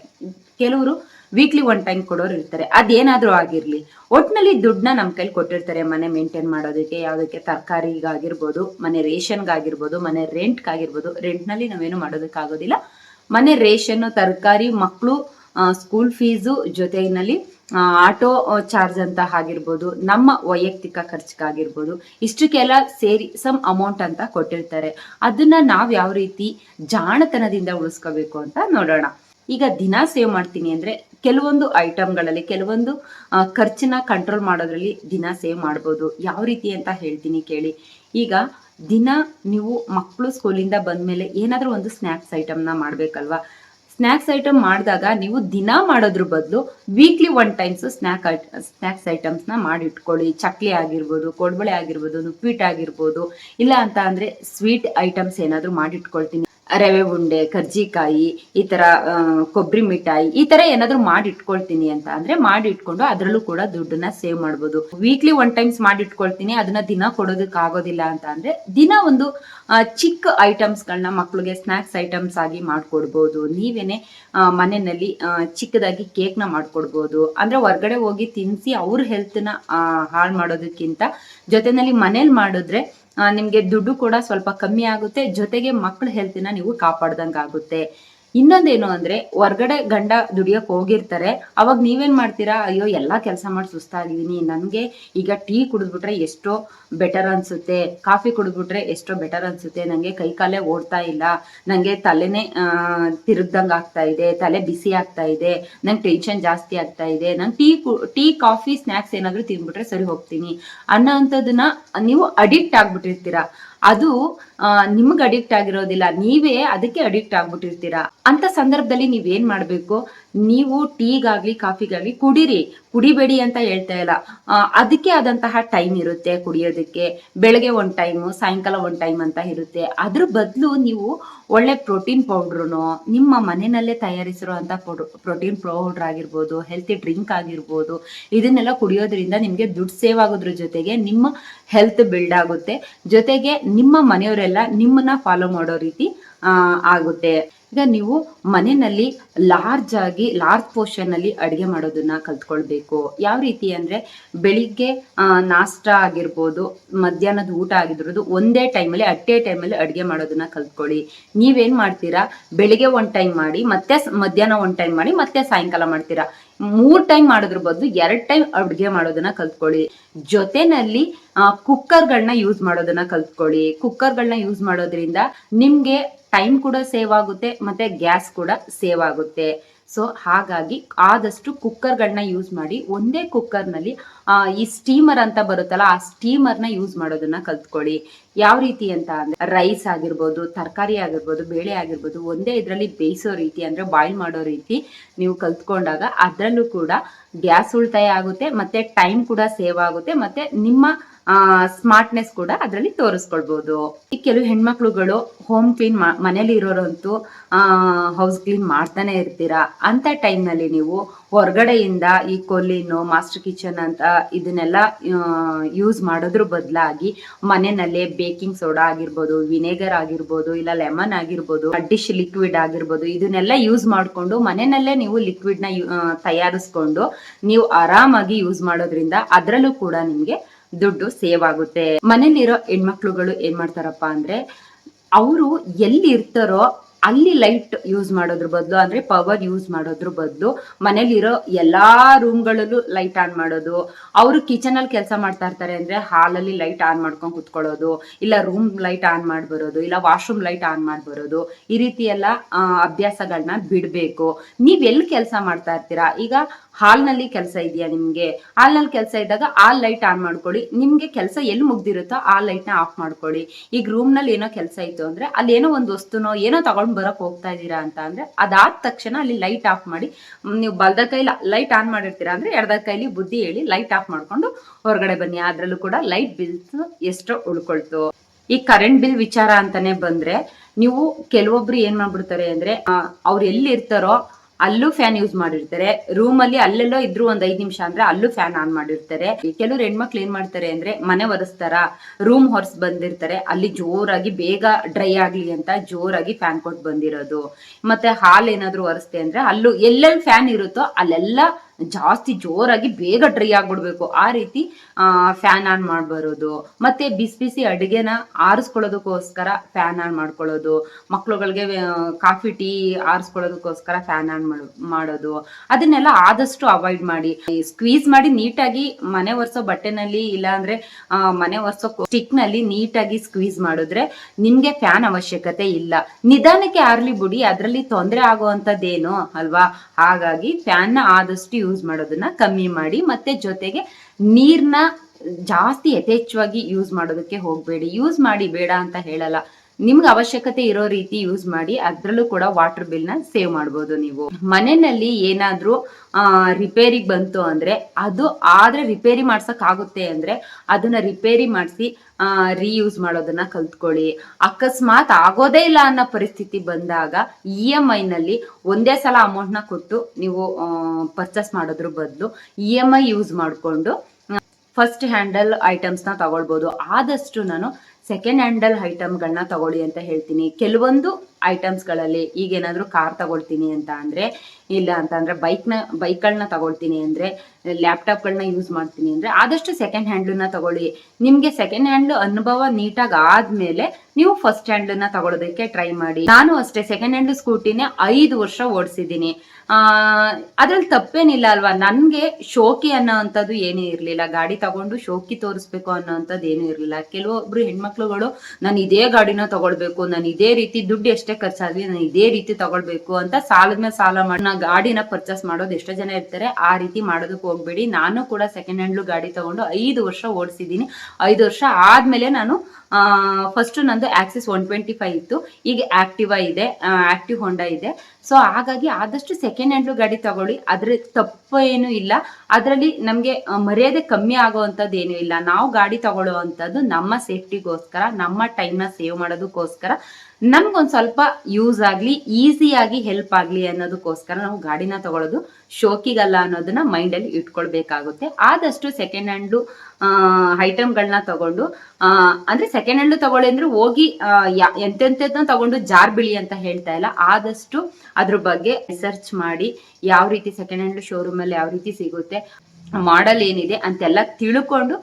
ಕೆಲವರು ವೀಕ್ಲಿ ಒನ್ ಟೈಮ್ ಕೊಡೋರು ಇರ್ತಾರೆ. ಅದೇನಾದರೂ ಆಗಿರಲಿ. ಒಟ್ನಲ್ಲಿ ದುಡ್ಡನ್ನ ನಮ್ಮ ಕೈಲಿ ಕೊಟ್ಟಿರ್ತಾರೆ. ಮನೆ ಮೇಂಟೈನ್ ಮಾಡೋದಕ್ಕೆ, ಯಾವುದಕ್ಕೆ ತರಕಾರಿಗಾಗಿರ್ಬೋದು, ಮನೆ ರೇಷನ್ಗಾಗಿರ್ಬೋದು, ಮನೆ ರೆಂಟ್ಗಾಗಿರ್ಬೋದು ರೆಂಟ್ನಲ್ಲಿ ನಾವೇನು ಮಾಡೋದಕ್ಕಾಗೋದಿಲ್ಲ. ಮನೆ ರೇಷನ್ ತರಕಾರಿ ಮಕ್ಕಳು ಸ್ಕೂಲ್ ಫೀಸು ಜೊತೆಯಲ್ಲಿ ಆಟೋ ಚಾರ್ಜ್ ಅಂತ ಆಗಿರ್ಬೋದು, ನಮ್ಮ ವೈಯಕ್ತಿಕ ಖರ್ಚಿಗಾಗಿರ್ಬೋದು, ಇಷ್ಟಕ್ಕೆಲ್ಲ ಸೇರಿ ಸಮ್ ಅಮೌಂಟ್ ಅಂತ ಕೊಟ್ಟಿರ್ತಾರೆ. ಅದನ್ನ ನಾವು ಯಾವ ರೀತಿ ಜಾಣತನದಿಂದ ಉಳಿಸ್ಕೋಬೇಕು ಅಂತ ನೋಡೋಣ. ಈಗ ದಿನ ಸೇವ್ ಮಾಡ್ತೀನಿ ಅಂದ್ರೆ ಕೆಲವೊಂದು ಐಟಮ್ಗಳಲ್ಲಿ ಕೆಲವೊಂದು ಖರ್ಚನ್ನ ಕಂಟ್ರೋಲ್ ಮಾಡೋದ್ರಲ್ಲಿ ದಿನ ಸೇವ್ ಮಾಡ್ಬೋದು. ಯಾವ ರೀತಿ ಅಂತ ಹೇಳ್ತೀನಿ ಕೇಳಿ. ಈಗ ದಿನ ನೀವು ಮಕ್ಕಳು ಸ್ಕೂಲಿಂದ ಬಂದ್ಮೇಲೆ ಏನಾದರೂ ಒಂದು ಸ್ನ್ಯಾಕ್ಸ್ ಐಟಮ್ನ ಮಾಡಬೇಕಲ್ವಾ? ಸ್ನ್ಯಾಕ್ಸ್ ಐಟಮ್ ಮಾಡಿದಾಗ ನೀವು ದಿನ ಮಾಡೋದ್ರ ಬದಲು weekly one times snack snacks ಐಟಮ್ಸ್ನ ಮಾಡಿ ಇಟ್ಕೊಳ್ಳಿ. ಚಕ್ಲಿ ಆಗಿರ್ಬೋದು, ಕೋಡ್ಬಳೆ ಆಗಿರ್ಬೋದು ಉಪ್ಪಿಟ್ಟು ಆಗಿರ್ಬೋದು, ಇಲ್ಲ ಅಂತ ಅಂದರೆ ಸ್ವೀಟ್ ಐಟಮ್ಸ್ ಏನಾದರೂ ಮಾಡಿ ಇಟ್ಕೊಳ್ತೀನಿ. ರವೆ ಉಂಡೆ ಕರ್ಜಿಕಾಯಿ ಈ ಆ, ಕೊಬ್ಬರಿ ಮಿಠಾಯಿ ಈ ತರ ಏನಾದ್ರು ಮಾಡಿ ಇಟ್ಕೊಳ್ತೀನಿ ಅಂತ ಅಂದ್ರೆ ಮಾಡಿ ಇಟ್ಕೊಂಡು ಅದರಲ್ಲೂ ಕೂಡ ದುಡ್ಡನ್ನ ಸೇವ್ ಮಾಡ್ಬೋದು. ವೀಕ್ಲಿ ಒನ್ ಟೈಮ್ಸ್ ಮಾಡಿ ಇಟ್ಕೊಳ್ತೀನಿ ಅದನ್ನ ದಿನ ಕೊಡೋದಕ್ಕೆ ಆಗೋದಿಲ್ಲ ಅಂತ ಅಂದ್ರೆ ದಿನ ಒಂದು ಚಿಕ್ಕ ಐಟಮ್ಸ್ಗಳನ್ನ ಮಕ್ಳಿಗೆ ಸ್ನ್ಯಾಕ್ಸ್ ಐಟಮ್ಸ್ ಆಗಿ ಮಾಡ್ಕೊಡ್ಬೋದು. ನೀವೇನೆ ಮನೆಯಲ್ಲಿ ಚಿಕ್ಕದಾಗಿ ಕೇಕ್ನ ಮಾಡ್ಕೊಡ್ಬೋದು. ಅಂದ್ರೆ ಹೊರ್ಗಡೆ ಹೋಗಿ ತಿನ್ಸಿ ಅವ್ರ ಹೆಲ್ತ್ನ ಹಾಳು ಮಾಡೋದಕ್ಕಿಂತ ಜೊತೆನಲ್ಲಿ ಮನೇಲಿ ಮಾಡಿದ್ರೆ ನಿಮಗೆ ದುಡ್ಡು ಕೂಡ ಸ್ವಲ್ಪ ಕಮ್ಮಿ ಆಗುತ್ತೆ. ಜೊತೆಗೆ ಮಕ್ಕಳ ಹೆಲ್ತಿನ ನೀವು ಕಾಪಾಡ್ದಂಗೆ ಆಗುತ್ತೆ ಇನ್ನೊಂದೇನು ಅಂದ್ರೆ ಹೊರ್ಗಡೆ ಗಂಡ ದುಡಿಯಕ್ ಹೋಗಿರ್ತಾರೆ. ಅವಾಗ ನೀವೇನ್ ಮಾಡ್ತೀರಾ? ಅಯ್ಯೋ, ಎಲ್ಲಾ ಕೆಲಸ ಮಾಡಿ ಸುಸ್ತಾಗಿದ್ದೀನಿ ನನ್ಗೆ ಈಗ ಟೀ ಕುಡಿದ್ಬಿಟ್ರೆ ಎಷ್ಟೋ ಬೆಟರ್ ಅನ್ಸುತ್ತೆ. ಕಾಫಿ ಕುಡಿದ್ಬಿಟ್ರೆ ಎಷ್ಟೋ ಬೆಟರ್ ಅನ್ಸುತ್ತೆ. ನಂಗೆ ಕೈ ಕಾಲೆ ಓಡ್ತಾ ಇಲ್ಲ. ನಂಗೆ ತಲೆನೇ ತಿರುದ್ದಂಗ ಆಗ್ತಾ ಇದೆ. ತಲೆ ಬಿಸಿ ಆಗ್ತಾ ಇದೆ. ನಂಗೆ ಟೆನ್ಷನ್ ಜಾಸ್ತಿ ಆಗ್ತಾ ಇದೆ. ನಂಗೆ ಟೀ ಟೀ, ಕಾಫಿ ಸ್ನಾಕ್ಸ್ ಏನಾದ್ರು ತಿಂದ್ಬಿಟ್ರೆ ಸರಿ ಹೋಗ್ತೀನಿ ಅನ್ನೋ ನೀವು ಅಡಿಕ್ಟ್ ಆಗ್ಬಿಟ್ಟಿರ್ತೀರಾ. ಅದು ನಿಮ್ಗೆ ಅಡಿಕ್ಟ್ ಆಗಿರೋದಿಲ್ಲ, ನೀವೇ ಅದಕ್ಕೆ ಅಡಿಕ್ಟ್ ಆಗ್ಬಿಟ್ಟಿರ್ತೀರಾ? ಅಂತ ಸಂದರ್ಭದಲ್ಲಿ ನೀವೇನ್ ಮಾಡ್ಬೇಕು? ನೀವು ಟೀಗಾಗ್ಲಿ, ಕಾಫಿಗಾಗ್ಲಿ ಕುಡೀರಿ. ಕುಡಿಬೇಡಿ ಅಂತ ಹೇಳ್ತಾ ಇಲ್ಲ. ಅದಕ್ಕೆ ಆದಂತಹ ಟೈಮ್ ಇರುತ್ತೆ ಕುಡಿಯೋದಕ್ಕೆ. ಬೆಳಗ್ಗೆ ಒಂದ್ ಟೈಮು, ಸಾಯಂಕಾಲ ಒಂದು ಟೈಮ್ ಅಂತ ಇರುತ್ತೆ. ಅದ್ರ ಬದಲು ನೀವು ಒಳ್ಳೆ ಪ್ರೋಟೀನ್ ಪೌಡ್ರುನು, ನಿಮ್ಮ ಮನೆಯಲ್ಲೇ ತಯಾರಿಸಿರುವಂತ ಪ್ರೋಟೀನ್ ಪೌಡ್ರ್ ಆಗಿರ್ಬೋದು ಹೆಲ್ತಿ ಡ್ರಿಂಕ್ ಆಗಿರ್ಬೋದು, ಇದನ್ನೆಲ್ಲ ಕುಡಿಯೋದ್ರಿಂದ ನಿಮಗೆ ದುಡ್ಡು ಸೇವ್ ಆಗೋದ್ರ ಜೊತೆಗೆ ನಿಮ್ಮ ಹೆಲ್ತ್ ಬಿಲ್ಡ್ ಆಗುತ್ತೆ. ಜೊತೆಗೆ ನಿಮ್ಮ ಮನೆಯವರೆಲ್ಲ ನಿಮ್ಮನ್ನ ಫಾಲೋ ಮಾಡೋ ರೀತಿ ಆಗುತ್ತೆ. ಈಗ ನೀವು ಮನೆಯಲ್ಲಿ ಲಾರ್ಜ್ ಆಗಿ ಲಾರ್ಜ್ ಪೋರ್ಷನ್ ಅಲ್ಲಿ ಅಡಿಗೆ ಮಾಡೋದನ್ನ ಕಲ್ತ್ಕೊಳ್ಬೇಕು. ಯಾವ ರೀತಿ ಅಂದ್ರೆ ಬೆಳಿಗ್ಗೆ ನಾಷ್ಟ ಆಗಿರ್ಬೋದು, ಮಧ್ಯಾಹ್ನದ ಊಟ ಆಗಿರ್ಬೋದು ಒಂದೇ ಟೈಮಲ್ಲಿ ಅಟ್ಟೆ ಟೈಮಲ್ಲಿ ಅಡಿಗೆ ಮಾಡೋದನ್ನ ಕಲ್ತ್ಕೊಳ್ಳಿ. ನೀವೇನ್ ಮಾಡ್ತೀರಾ? ಬೆಳಿಗ್ಗೆ ಒಂದ್ ಟೈಮ್ ಮಾಡಿ, ಮತ್ತೆ ಮಧ್ಯಾಹ್ನ ಒಂದ್ ಟೈಮ್ ಮಾಡಿ, ಮತ್ತೆ ಸಾಯಂಕಾಲ ಮಾಡ್ತೀರಾ? ಮೂರ್ ಟೈಮ್ ಮಾಡೋದ್ರ ಬದಲು ಎರಡ್ ಟೈಮ್ ಅಡುಗೆ ಮಾಡೋದನ್ನ ಕಲ್ತ್ಕೊಳ್ಳಿ. ಜೊತೆನಲ್ಲಿ ಕುಕ್ಕರ್ಗಳನ್ನ ಯೂಸ್ ಮಾಡೋದನ್ನ ಕಲ್ತ್ಕೊಳ್ಳಿ. ಕುಕ್ಕರ್ಗಳನ್ನ ಯೂಸ್ ಮಾಡೋದ್ರಿಂದ ನಿಮ್ಗೆ ಟೈಮ್ ಕೂಡ ಸೇವ್ ಆಗುತ್ತೆ, ಮತ್ತೆ ಗ್ಯಾಸ್ ಕೂಡ ಸೇವ್ ಆಗುತ್ತೆ. ಸೊ ಹಾಗಾಗಿ ಆದಷ್ಟು ಕುಕ್ಕರ್ಗಳನ್ನ ಯೂಸ್ ಮಾಡಿ, ಒಂದೇ ಕುಕ್ಕರ್ನಲ್ಲಿ ಈ ಸ್ಟೀಮರ್ ಅಂತ ಬರುತ್ತಲ್ಲ, ಆ ಸ್ಟೀಮರ್ನ ಯೂಸ್ ಮಾಡೋದನ್ನ ಕಲ್ತ್ಕೊಳ್ಳಿ. ಯಾವ ರೀತಿ ಅಂತ ಅಂದ್ರೆ ರೈಸ್ ಆಗಿರ್ಬೋದು, ತರಕಾರಿ ಆಗಿರ್ಬೋದು, ಬೇಳೆ ಆಗಿರ್ಬೋದು, ಒಂದೇ ಇದರಲ್ಲಿ ಬೇಯಿಸೋ ರೀತಿ ಅಂದ್ರೆ ಬಾಯ್ಲ್ ಮಾಡೋ ರೀತಿ ನೀವು ಕಲ್ತ್ಕೊಂಡಾಗ ಅದರಲ್ಲೂ ಕೂಡ ಗ್ಯಾಸ್ ಉಳಿತಾಯ ಆಗುತ್ತೆ, ಮತ್ತೆ ಟೈಮ್ ಕೂಡ ಸೇವ್ ಆಗುತ್ತೆ, ಮತ್ತೆ ನಿಮ್ಮ ಸ್ಮಾರ್ಟ್ನೆಸ್ ಕೂಡ ಅದರಲ್ಲಿ ತೋರಿಸ್ಕೊಳ್ಬಹುದು ಈ ಕೆಲವು ಹೆಣ್ಮಕ್ಳುಗಳು ಹೋಮ್ ಕ್ಲೀನ್ ಮನೇಲಿ ಇರೋರಂತೂ ಹೌಸ್ ಕ್ಲೀನ್ ಮಾಡ್ತಾನೆ ಇರ್ತೀರಾ? ಅಂತ ಟೈಮ್ನಲ್ಲಿ ನಲ್ಲಿ ನೀವು ಹೊರಗಡೆಯಿಂದ ಈ ಕೊಲ್ಲಿನು ಮಾಸ್ಟರ್ ಕಿಚನ್ ಅಂತ ಇದನ್ನೆಲ್ಲ ಯೂಸ್ ಮಾಡೋದ್ರ ಬದಲಾಗಿ ಮನೆಯಲ್ಲೇ ಬೇಕಿಂಗ್ ಸೋಡಾ ಆಗಿರ್ಬೋದು ವಿನೆಗರ್ ಆಗಿರ್ಬೋದು, ಇಲ್ಲ ಲೆಮನ್ ಆಗಿರ್ಬೋದು ಡಿಶ್ ಲಿಕ್ವಿಡ್ ಆಗಿರ್ಬೋದು, ಇದನ್ನೆಲ್ಲ ಯೂಸ್ ಮಾಡಿಕೊಂಡು ಮನೆಯಲ್ಲೇ ನೀವು ಲಿಕ್ವಿಡ್ನ ತಯಾರಿಸ್ಕೊಂಡು ನೀವು ಆರಾಮಾಗಿ ಯೂಸ್ ಮಾಡೋದ್ರಿಂದ ಅದರಲ್ಲೂ ಕೂಡ ನಿಮ್ಗೆ ದುಡ್ಡು ಸೇವ್ ಆಗುತ್ತೆ. ಮನೇಲಿರೋ ಹೆಣ್ಮಕ್ಳುಗಳು ಏನ್ ಮಾಡ್ತಾರಪ್ಪ ಅಂದ್ರೆ ಅವರು ಎಲ್ಲಿ ಇರ್ತಾರೋ ಅಲ್ಲಿ ಲೈಟ್ ಯೂಸ್ ಮಾಡೋದ್ರ ಬದಲು, ಅಂದ್ರೆ ಪವರ್ ಯೂಸ್ ಮಾಡೋದ್ರ ಬದಲು ಮನೇಲಿರೋ ಎಲ್ಲಾ ರೂಮ್ಗಳಲ್ಲೂ ಲೈಟ್ ಆನ್ ಮಾಡೋದು. ಅವರು ಕಿಚನ್ ಅಲ್ಲಿ ಕೆಲಸ ಮಾಡ್ತಾ ಇರ್ತಾರೆ ಅಂದ್ರೆ ಹಾಲಲ್ಲಿ ಲೈಟ್ ಆನ್ ಮಾಡ್ಕೊಂಡು ಕುತ್ಕೊಳ್ಳೋದು. ಇಲ್ಲ ರೂಮ್ ಲೈಟ್ ಆನ್ ಮಾಡ್ಬರೋದು, ಇಲ್ಲ ವಾಶ್ರೂಮ್ ಲೈಟ್ ಆನ್ ಮಾಡ್ಬರೋದು. ಈ ರೀತಿ ಎಲ್ಲ ಅಭ್ಯಾಸಗಳನ್ನ ಬಿಡ್ಬೇಕು. ನೀವ್ ಎಲ್ಲಿ ಕೆಲಸ ಮಾಡ್ತಾ ಇರ್ತೀರಾ? ಈಗ ಹಾಲ್ನಲ್ಲಿ ಕೆಲಸ ಇದೆಯಾ ನಿಮ್ಗೆ? ಹಾಲ್ನಲ್ಲಿ ಕೆಲಸ ಇದ್ದಾಗ ಆ ಲೈಟ್ ಆನ್ ಮಾಡ್ಕೊಳ್ಳಿ. ನಿಮ್ಗೆ ಕೆಲಸ ಎಲ್ಲಿ ಮುಗ್ದಿರುತ್ತೋ ಆ ಲೈಟ್ನ ಆಫ್ ಮಾಡ್ಕೊಳ್ಳಿ. ಈಗ ರೂಮ್ನಲ್ಲಿ ಏನೋ ಕೆಲಸ ಇತ್ತು ಅಂದ್ರೆ ಅಲ್ಲಿ ಏನೋ ಒಂದು ವಸ್ತುನೋ ಏನೋ ತಗೊಂಡ್ ಬರಕ್ ಹೋಗ್ತಾ ಇದ್ದೀರಾ ಅಂತ ಅಂದ್ರೆ ಅದಾದ ತಕ್ಷಣ ಅಲ್ಲಿ ಲೈಟ್ ಆಫ್ ಮಾಡಿ ನೀವು ಬಲ್ದ ಕೈಲಿ ಲೈಟ್ ಆನ್ ಮಾಡಿರ್ತೀರಾ ಅಂದ್ರೆ ಎಡದ ಕೈಲಿ ಬುದ್ಧಿ ಹೇಳಿ ಲೈಟ್ ಆಫ್ ಮಾಡ್ಕೊಂಡು ಹೊರಗಡೆ ಬನ್ನಿ. ಅದ್ರಲ್ಲೂ ಕೂಡ ಲೈಟ್ ಬಿಲ್ಸ್ ಎಷ್ಟೋ ಉಳ್ಕೊಳ್ತು. ಈ ಕರೆಂಟ್ ಬಿಲ್ ವಿಚಾರ ಅಂತಾನೆ ಬಂದ್ರೆ, ನೀವು ಕೆಲವೊಬ್ರು ಏನ್ ಮಾಡ್ಬಿಡ್ತಾರೆ ಅಂದ್ರೆ ಅವ್ರು ಎಲ್ಲಿ ಇರ್ತಾರೋ ಅಲ್ಲೂ ಫ್ಯಾನ್ ಯೂಸ್ ಮಾಡಿರ್ತಾರೆ. ರೂಮ್ ಅಲ್ಲಿ ಅಲ್ಲೆಲ್ಲೋ ಇದ್ರು ಒಂದ್ ಐದ್ ನಿಮಿಷ ಅಂದ್ರೆ ಅಲ್ಲೂ ಫ್ಯಾನ್ ಆನ್ ಮಾಡಿರ್ತಾರೆ. ಕೆಲವ್ರು ಹೆಣ್ಮಕ್ಳು ಏನ್ ಮಾಡ್ತಾರೆ ಅಂದ್ರೆ ಮನೆ ಒರೆಸ್ತಾರ ರೂಮ್ ಹೊರ್ಸ್ ಬಂದಿರ್ತಾರೆ. ಅಲ್ಲಿ ಜೋರಾಗಿ ಬೇಗ ಡ್ರೈ ಆಗ್ಲಿ ಅಂತ ಜೋರಾಗಿ ಫ್ಯಾನ್ ಕೊಟ್ಟು ಬಂದಿರೋದು. ಮತ್ತೆ ಹಾಲ್ ಏನಾದ್ರು ಒರೆಸ್ತೆ ಅಂದ್ರೆ ಅಲ್ಲೂ ಎಲ್ಲೆಲ್ಲಿ ಫ್ಯಾನ್ ಇರುತ್ತೋ ಅಲ್ಲೆಲ್ಲ ಜಾಸ್ತಿ ಜೋರಾಗಿ ಬೇಗ ಡ್ರೈ ಆಗ್ಬಿಡ್ಬೇಕು. ಆ ರೀತಿ ಫ್ಯಾನ್ ಆನ್ ಮಾಡ್ಬರೋದು. ಮತ್ತೆ ಬಿಸಿ ಬಿಸಿ ಅಡಿಗೆನ ಆರಿಸ್ಕೊಳ್ಳೋದಕ್ಕೋಸ್ಕರ ಫ್ಯಾನ್ ಆನ್ ಮಾಡ್ಕೊಳ್ಳೋದು. ಮಕ್ಳುಗಳಿಗೆ ಕಾಫಿ ಟೀ ಆರಿಸ್ಕೊಳ್ಳೋದಕ್ಕೋಸ್ಕರ ಫ್ಯಾನ್ ಆನ್ ಮಾಡೋದು. ಅದನ್ನೆಲ್ಲ ಆದಷ್ಟು ಅವಾಯ್ಡ್ ಮಾಡಿ. ಸ್ಕ್ವೀಸ್ ಮಾಡಿ ನೀಟಾಗಿ ಮನೆ ಒರೆಸೋ ಬಟ್ಟೆನಲ್ಲಿ ಇಲ್ಲ ಅಂದ್ರೆ ಆ, ಮನೆ ಒರೆಸೋ ಸ್ಟಿಕ್ನಲ್ಲಿ ನೀಟಾಗಿ ಸ್ಕ್ವೀಸ್ ಮಾಡಿದ್ರೆ ನಿಮ್ಗೆ ಫ್ಯಾನ್ ಅವಶ್ಯಕತೆ ಇಲ್ಲ. ನಿಧಾನಕ್ಕೆ ಆರ್ಲಿ ಬಿಡಿ ಅದರಲ್ಲಿ ತೊಂದರೆ ಆಗುವಂತದ್ದೇನು ಅಲ್ವಾ? ಹಾಗಾಗಿ ಫ್ಯಾನ್ ಆದಷ್ಟು ಯೂಸ್ ಮಾಡೋದನ್ನ ಕಮ್ಮಿ ಮಾಡಿ, ಮತ್ತೆ ಜೊತೆಗೆ ನೀರ್ನ ಜಾಸ್ತಿ ಯಥೇಚ್ಛವಾಗಿ ಯೂಸ್ ಮಾಡೋದಕ್ಕೆ ಹೋಗ್ಬೇಡಿ. ಯೂಸ್ ಮಾಡಿ ಬೇಡ ಅಂತ ಹೇಳಲ್ಲ. ನಿಮ್ಗೆ ಅವಶ್ಯಕತೆ ಇರೋ ರೀತಿ ಯೂಸ್ ಮಾಡಿ ಅದ್ರಲ್ಲೂ ಕೂಡ ವಾಟರ್ ಬಿಲ್ನ ಸೇವ್ ಮಾಡ್ಬೋದು ನೀವು. ಮನೆಯಲ್ಲಿ ಏನಾದ್ರೂ ರಿಪೇರಿಗೆ ಬಂತು ಅಂದ್ರೆ ಅದು ಆದ್ರೆ ರಿಪೇರಿ ಮಾಡ್ಸಕ್ ಆಗುತ್ತೆ ಅಂದ್ರೆ ಅದನ್ನ ರಿಪೇರಿ ಮಾಡಿಸಿ ರೀಯೂಸ್ ಮಾಡೋದನ್ನ ಕಲ್ತ್ಕೊಳ್ಳಿ. ಅಕಸ್ಮಾತ್ ಆಗೋದೇ ಇಲ್ಲ ಅನ್ನೋ ಪರಿಸ್ಥಿತಿ ಬಂದಾಗ ಇ ಎಂ ಐನಲ್ಲಿ ನಲ್ಲಿ ಒಂದೇ ಸಲ ಅಮೌಂಟ್ನ ಕೊಟ್ಟು ನೀವು ಪರ್ಚೇಸ್ ಮಾಡೋದ್ರ ಬದಲು ಇ ಎಂ ಐ ಯೂಸ್ ಮಾಡಿಕೊಂಡು ಫಸ್ಟ್ ಹ್ಯಾಂಡಲ್ ಐಟಮ್ಸ್ನ ತಗೊಳ್ಬೋದು. ಆದಷ್ಟು ನಾನು ಸೆಕೆಂಡ್ ಹ್ಯಾಂಡಲ್ ಐಟಮ್ಗಳನ್ನ ತಗೊಳ್ಳಿ ಅಂತ ಹೇಳ್ತೀನಿ. ಕೆಲವೊಂದು ಐಟಮ್ಸ್ಗಳಲ್ಲಿ ಈಗ ಏನಾದರೂ ಕಾರ್ ತಗೊಳ್ತೀನಿ ಅಂತ ಅಂದರೆ ಇಲ್ಲ ಅಂತ ಅಂದರೆ ಬೈಕ್ನ ಬೈಕ್ಗಳನ್ನ ತಗೊಳ್ತೀನಿ ಅಂದರೆ ಲ್ಯಾಪ್ಟಾಪ್ಗಳನ್ನ ಯೂಸ್ ಮಾಡ್ತೀನಿ ಅಂದ್ರೆ ಆದಷ್ಟು ಸೆಕೆಂಡ್ ಹ್ಯಾಂಡ್ಲನ್ನ ತಗೊಳ್ಳಿ. ನಿಮಗೆ ಸೆಕೆಂಡ್ ಹ್ಯಾಂಡ್ ಅನುಭವ ನೀಟಾಗಿ ಆದ್ಮೇಲೆ ನೀವು ಫಸ್ಟ್ ಹ್ಯಾಂಡನ್ನ ತಗೊಳ್ಳೋದಕ್ಕೆ ಟ್ರೈ ಮಾಡಿ. ನಾನು ಅಷ್ಟೇ ಸೆಕೆಂಡ್ ಹ್ಯಾಂಡ್ ಸ್ಕೂಟಿನೇ ಐದು ವರ್ಷ ಓಡಿಸಿದ್ದೀನಿ. ಅದ್ರಲ್ಲಿ ತಪ್ಪೇನಿಲ್ಲ ಅಲ್ವಾ? ನನಗೆ ಶೋಕಿ ಅನ್ನೋ ಅಂಥದ್ದು ಏನೂ ಇರಲಿಲ್ಲ. ಗಾಡಿ ತಗೊಂಡು ಶೋಕಿ ತೋರಿಸ್ಬೇಕು ಅನ್ನೋ ಅಂಥದ್ದು ಏನೂ ಇರಲಿಲ್ಲ. ಕೆಲವೊಬ್ರು ಹೆಣ್ಮಕ್ಳುಗಳು, ನಾನು ಇದೇ ಗಾಡಿನ ತಗೊಳ್ಬೇಕು. ನಾನು ಇದೇ ರೀತಿ ದುಡ್ಡು ಎಷ್ಟೇ ಖರ್ಚಾಗಲಿ ನಾನು ಇದೇ ರೀತಿ ತಗೊಳ್ಬೇಕು ಅಂತ ಸಾಲದ ಮೇಲೆ ಸಾಲ ಮಾಡಿ. ಗಾಡಿನ ಪರ್ಚೇಸ್ ಮಾಡೋದು ಎಷ್ಟೋ ಜನ ಇರ್ತಾರೆ, ಆ ರೀತಿ ಮಾಡೋದಕ್ಕೆ ಹೋಗ್ಬೇಡಿ. ನಾನು ಕೂಡ ಸೆಕೆಂಡ್ ಹ್ಯಾಂಡ್ಲು ಗಾಡಿ ತಗೊಂಡು ಐದು ವರ್ಷ ಓಡಿಸಿದ್ದೀನಿ. ಐದು ವರ್ಷ ಆದಮೇಲೆ ನಾನು ಫಸ್ಟ್ ನಂದು ಆಕ್ಸಿಸ್ ಒನ್ ಟ್ವೆಂಟಿ ಫೈವ್ ಇತ್ತು. ಈಗ ಆಕ್ಟಿವಾ ಇದೆ ಆಕ್ಟಿವ್ ಹೊಂಡಾ ಇದೆ. ಸೊ ಹಾಗಾಗಿ ಆದಷ್ಟು ಸೆಕೆಂಡ್ ಹ್ಯಾಂಡ್ಲು ಗಾಡಿ ತಗೊಳ್ಳಿ. ಅದ್ರ ತಪ್ಪು ಏನು ಇಲ್ಲ. ಅದರಲ್ಲಿ ನಮಗೆ ಮರ್ಯಾದೆ ಕಮ್ಮಿ ಆಗೋವಂಥದ್ದು ಏನೂ ಇಲ್ಲ. ನಾವು ಗಾಡಿ ತಗೊಳ್ಳುವಂಥದ್ದು ನಮ್ಮ ಸೇಫ್ಟಿಗೋಸ್ಕರ ನಮ್ಮ ಟೈಮ್ನ ಸೇವ್ ಮಾಡೋದಕ್ಕೋಸ್ಕರ. ನಮ್ಗೊಂದು ಸ್ವಲ್ಪ ಯೂಸ್ ಆಗಲಿ ಈಸಿಯಾಗಿ ಹೆಲ್ಪ್ ಆಗಲಿ ಅನ್ನೋದಕ್ಕೋಸ್ಕರ ನಾವು ಗಾಡಿನ ತಗೊಳ್ಳೋದು ಶೋಕಿಗಲ್ಲ ಅನ್ನೋದನ್ನ ಮೈಂಡಲ್ಲಿ ಇಟ್ಕೊಳ್ಬೇಕಾಗುತ್ತೆ. ಆದಷ್ಟು ಸೆಕೆಂಡ್ ಹ್ಯಾಂಡು ಐಟಮ್ಗಳನ್ನ ತಗೊಂಡು ಅಂದ್ರೆ ಸೆಕೆಂಡ್ ಹ್ಯಾಂಡ್ ತಗೊಳ್ಳಿ ಅಂದ್ರೆ ಹೋಗಿ ಎಂತೆಂಥದ್ದನ್ನ ತಗೊಂಡು ಜಾರ್ ಬಿಳಿ ಅಂತ ಹೇಳ್ತಾ ಇಲ್ಲ. ಆದಷ್ಟು ಅದ್ರ ಬಗ್ಗೆ ರಿಸರ್ಚ್ ಮಾಡಿ ಯಾವ ರೀತಿ ಸೆಕೆಂಡ್ ಹ್ಯಾಂಡ್ ಶೋರೂಮ್ ಅಲ್ಲಿ ಯಾವ ರೀತಿ ಸಿಗುತ್ತೆ ಮಾಡಲ್ ಏನಿದೆ ಅಂತೆಲ್ಲ ತಿಳ್ಕೊಂಡು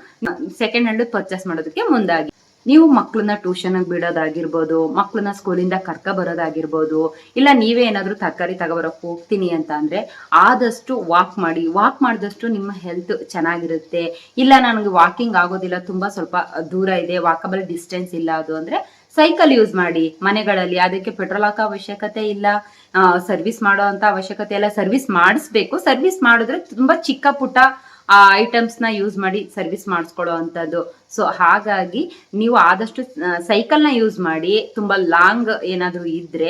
ಸೆಕೆಂಡ್ ಹ್ಯಾಂಡ್ ಪರ್ಚೇಸ್ ಮಾಡೋದಕ್ಕೆ ಮುಂದಾಗಿ ನೀವು ಮಕ್ಕಳನ್ನ ಟ್ಯೂಷನ್ಗೆ ಬಿಡೋದಾಗಿರ್ಬೋದು ಮಕ್ಕಳನ್ನ ಸ್ಕೂಲಿಂದ ಕರ್ಕ ಬರೋದಾಗಿರ್ಬೋದು, ಇಲ್ಲ ನೀವೇ ಏನಾದರೂ ತರಕಾರಿ ತಗೊಬರಕ್ಕೆ ಹೋಗ್ತೀನಿ ಅಂತ ಅಂದರೆ ಆದಷ್ಟು ವಾಕ್ ಮಾಡಿ ವಾಕ್ ಮಾಡಿದಷ್ಟು ನಿಮ್ಮ ಹೆಲ್ತ್ ಚೆನ್ನಾಗಿರುತ್ತೆ. ಇಲ್ಲ ನನಗೆ ವಾಕಿಂಗ್ ಆಗೋದಿಲ್ಲ, ತುಂಬ ಸ್ವಲ್ಪ ದೂರ ಇದೆ ವಾಕಬಲ್ ಡಿಸ್ಟೆನ್ಸ್ ಇಲ್ಲ ಅದು ಅಂದರೆ ಸೈಕಲ್ ಯೂಸ್ ಮಾಡಿ ಮನೆಗಳಲ್ಲಿ. ಅದಕ್ಕೆ ಪೆಟ್ರೋಲ್ ಹಾಕೋ ಅವಶ್ಯಕತೆ ಇಲ್ಲ. ಸರ್ವಿಸ್ ಮಾಡೋ ಅಂತ ಅವಶ್ಯಕತೆ ಇಲ್ಲ. ಸರ್ವಿಸ್ ಮಾಡಿಸ್ಬೇಕು. ಸರ್ವಿಸ್ ಮಾಡಿದ್ರೆ ತುಂಬ ಚಿಕ್ಕ ಪುಟ್ಟ ಆ ಐಟಮ್ಸ್ನ ಯೂಸ್ ಮಾಡಿ ಸರ್ವಿಸ್ ಮಾಡಿಸ್ಕೊಳ್ಳೋ ಅಂಥದ್ದು ಸೊ ಹಾಗಾಗಿ ನೀವು ಆದಷ್ಟು ಸೈಕಲ್ನ ಯೂಸ್ ಮಾಡಿ, ತುಂಬ ಲಾಂಗ್ ಏನಾದರೂ ಇದ್ದರೆ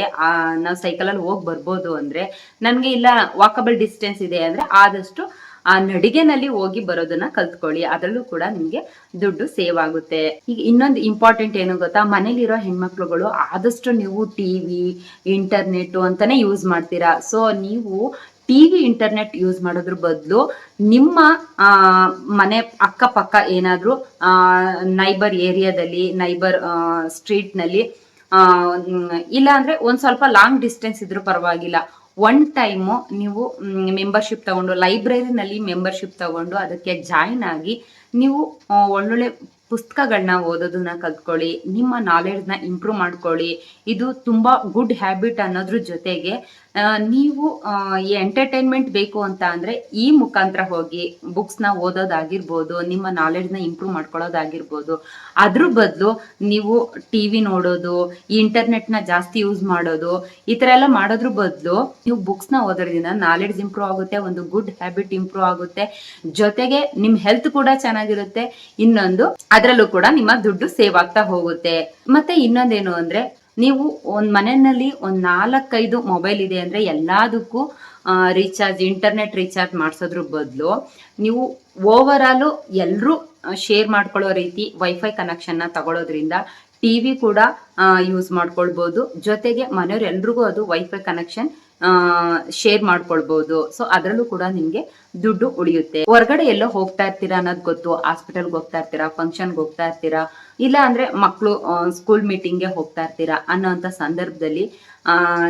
ನಾವು ಸೈಕಲಲ್ಲಿ ಹೋಗಿ ಬರ್ಬೋದು ಅಂದರೆ, ನನಗೆ ಇಲ್ಲ ವಾಕಬಲ್ ಡಿಸ್ಟೆನ್ಸ್ ಇದೆ ಅಂದರೆ ಆದಷ್ಟು, ಆ, ನಡಿಗೆನಲ್ಲಿ ಹೋಗಿ ಬರೋದನ್ನ ಕಲ್ತ್ಕೊಳ್ಳಿ. ಅದರಲ್ಲೂ ಕೂಡ ನಿಮಗೆ ದುಡ್ಡು ಸೇವ್ ಆಗುತ್ತೆ. ಈಗ ಇನ್ನೊಂದು ಇಂಪಾರ್ಟೆಂಟ್ ಏನು ಗೊತ್ತಾ? ಮನೇಲಿರೋ ಹೆಣ್ಮಕ್ಳುಗಳು ಆದಷ್ಟು ನೀವು ಟಿವಿ ಇಂಟರ್ನೆಟ್ ಅಂತಾನೆ ಯೂಸ್ ಮಾಡ್ತೀರಾ. ಸೊ ನೀವು ಟಿ ವಿ ಇಂಟರ್ನೆಟ್ ಯೂಸ್ ಮಾಡೋದ್ರ ಬದಲು ನಿಮ್ಮ ಮನೆ ಅಕ್ಕಪಕ್ಕ ಏನಾದರೂ ನೈಬರ್ ಏರಿಯಾದಲ್ಲಿ, ನೈಬರ್ ಸ್ಟ್ರೀಟ್ನಲ್ಲಿ ಇಲ್ಲ ಅಂದ್ರೆ ಒಂದು ಸ್ವಲ್ಪ ಲಾಂಗ್ ಡಿಸ್ಟೆನ್ಸ್ ಇದ್ರೂ ಪರವಾಗಿಲ್ಲ. ಒನ್ ಟೈಮು ನೀವು ಮೆಂಬರ್ಶಿಪ್ ತಗೊಂಡು, ಲೈಬ್ರರಿನಲ್ಲಿ ಮೆಂಬರ್ಶಿಪ್ ತಗೊಂಡು ಅದಕ್ಕೆ ಜಾಯಿನ್ ಆಗಿ ನೀವು ಒಳ್ಳೊಳ್ಳೆ ಪುಸ್ತಕಗಳನ್ನ ಓದೋದನ್ನ ಕಲ್ತ್ಕೊಳ್ಳಿ, ನಿಮ್ಮ ನಾಲೆಡ್ಜ್ನ ಇಂಪ್ರೂವ್ ಮಾಡ್ಕೊಳ್ಳಿ. ಇದು ತುಂಬ ಗುಡ್ ಹ್ಯಾಬಿಟ್ ಅನ್ನೋದ್ರ ಜೊತೆಗೆ ನೀವು ಈ ಎಂಟರ್ಟೈನ್ಮೆಂಟ್ ಬೇಕು ಅಂತ ಅಂದ್ರೆ ಈ ಮುಖಾಂತರ ಹೋಗಿ ಬುಕ್ಸ್ನ ಓದೋದಾಗಿರ್ಬೋದು, ನಿಮ್ಮ ನಾಲೆಡ್ಜ್ನ ಇಂಪ್ರೂವ್ ಮಾಡ್ಕೊಳ್ಳೋದಾಗಿರ್ಬೋದು. ಅದ್ರ ಬದಲು ನೀವು ಟಿ ವಿ ನೋಡೋದು ಇಂಟರ್ನೆಟ್ ಇಂಟರ್ನೆಟ್ನ ಜಾಸ್ತಿ ಯೂಸ್ ಮಾಡೋದು, ಈ ಥರ ಎಲ್ಲ ಮಾಡೋದ್ರ ಬದಲು ನೀವು ಬುಕ್ಸ್ನ ಓದೋದ್ರಿಂದ ನಾಲೆಡ್ಜ್ ಇಂಪ್ರೂವ್ ಆಗುತ್ತೆ, ಒಂದು ಗುಡ್ ಹ್ಯಾಬಿಟ್ ಇಂಪ್ರೂವ್ ಆಗುತ್ತೆ. ಜೊತೆಗೆ ನಿಮ್ಮ ಹೆಲ್ತ್ ಕೂಡ ಚೆನ್ನಾಗಿರುತ್ತೆ. ಇನ್ನೊಂದು, ಅದರಲ್ಲೂ ಕೂಡ ನಿಮ್ಮ ದುಡ್ಡು ಸೇವ್ ಆಗ್ತಾ ಹೋಗುತ್ತೆ. ಮತ್ತೆ ಇನ್ನೊಂದೇನು ಅಂದ್ರೆ ನೀವು ಒಂದು ಮನೆಯಲ್ಲಿ ಒಂದು ನಾಲ್ಕೈದು ಮೊಬೈಲ್ ಇದೆ ಅಂದರೆ ಎಲ್ಲದಕ್ಕೂ ರೀಚಾರ್ಜ್ ಇಂಟರ್ನೆಟ್ ರೀಚಾರ್ಜ್ ಮಾಡಿಸೋದ್ರ ಬದಲು ನೀವು ಓವರ್ ಆಲು ಎಲ್ಲರೂ ಶೇರ್ ಮಾಡ್ಕೊಳ್ಳೋ ರೀತಿ ವೈಫೈ ಕನೆಕ್ಷನ್ನ ತಗೊಳ್ಳೋದ್ರಿಂದ ಟಿ ವಿ ಕೂಡ ಯೂಸ್ ಮಾಡ್ಕೊಳ್ಬೋದು. ಜೊತೆಗೆ ಮನೆಯವರೆಲ್ರಿಗೂ ಅದು ವೈಫೈ ಕನೆಕ್ಷನ್ ಶೇರ್ ಮಾಡ್ಕೊಳ್ಬೋದು. ಸೊ ಅದರಲ್ಲೂ ಕೂಡ ನಿಮಗೆ ದುಡ್ಡು ಉಳಿಯುತ್ತೆ. ಹೊರಗಡೆ ಎಲ್ಲೋ ಹೋಗ್ತಾ ಇರ್ತೀರಾ ಅನ್ನೋದು ಗೊತ್ತು. ಹಾಸ್ಪಿಟಲ್ಗೆ ಹೋಗ್ತಾ ಇರ್ತೀರಾ ಫಂಕ್ಷನ್ಗೆ ಹೋಗ್ತಾ ಇರ್ತೀರಾ ಇಲ್ಲ ಅಂದ್ರೆ ಮಕ್ಕಳು ಸ್ಕೂಲ್ ಮೀಟಿಂಗ್ಗೆ ಹೋಗ್ತಾ ಇರ್ತೀರಾ ಅನ್ನೋಂಥ ಸಂದರ್ಭದಲ್ಲಿ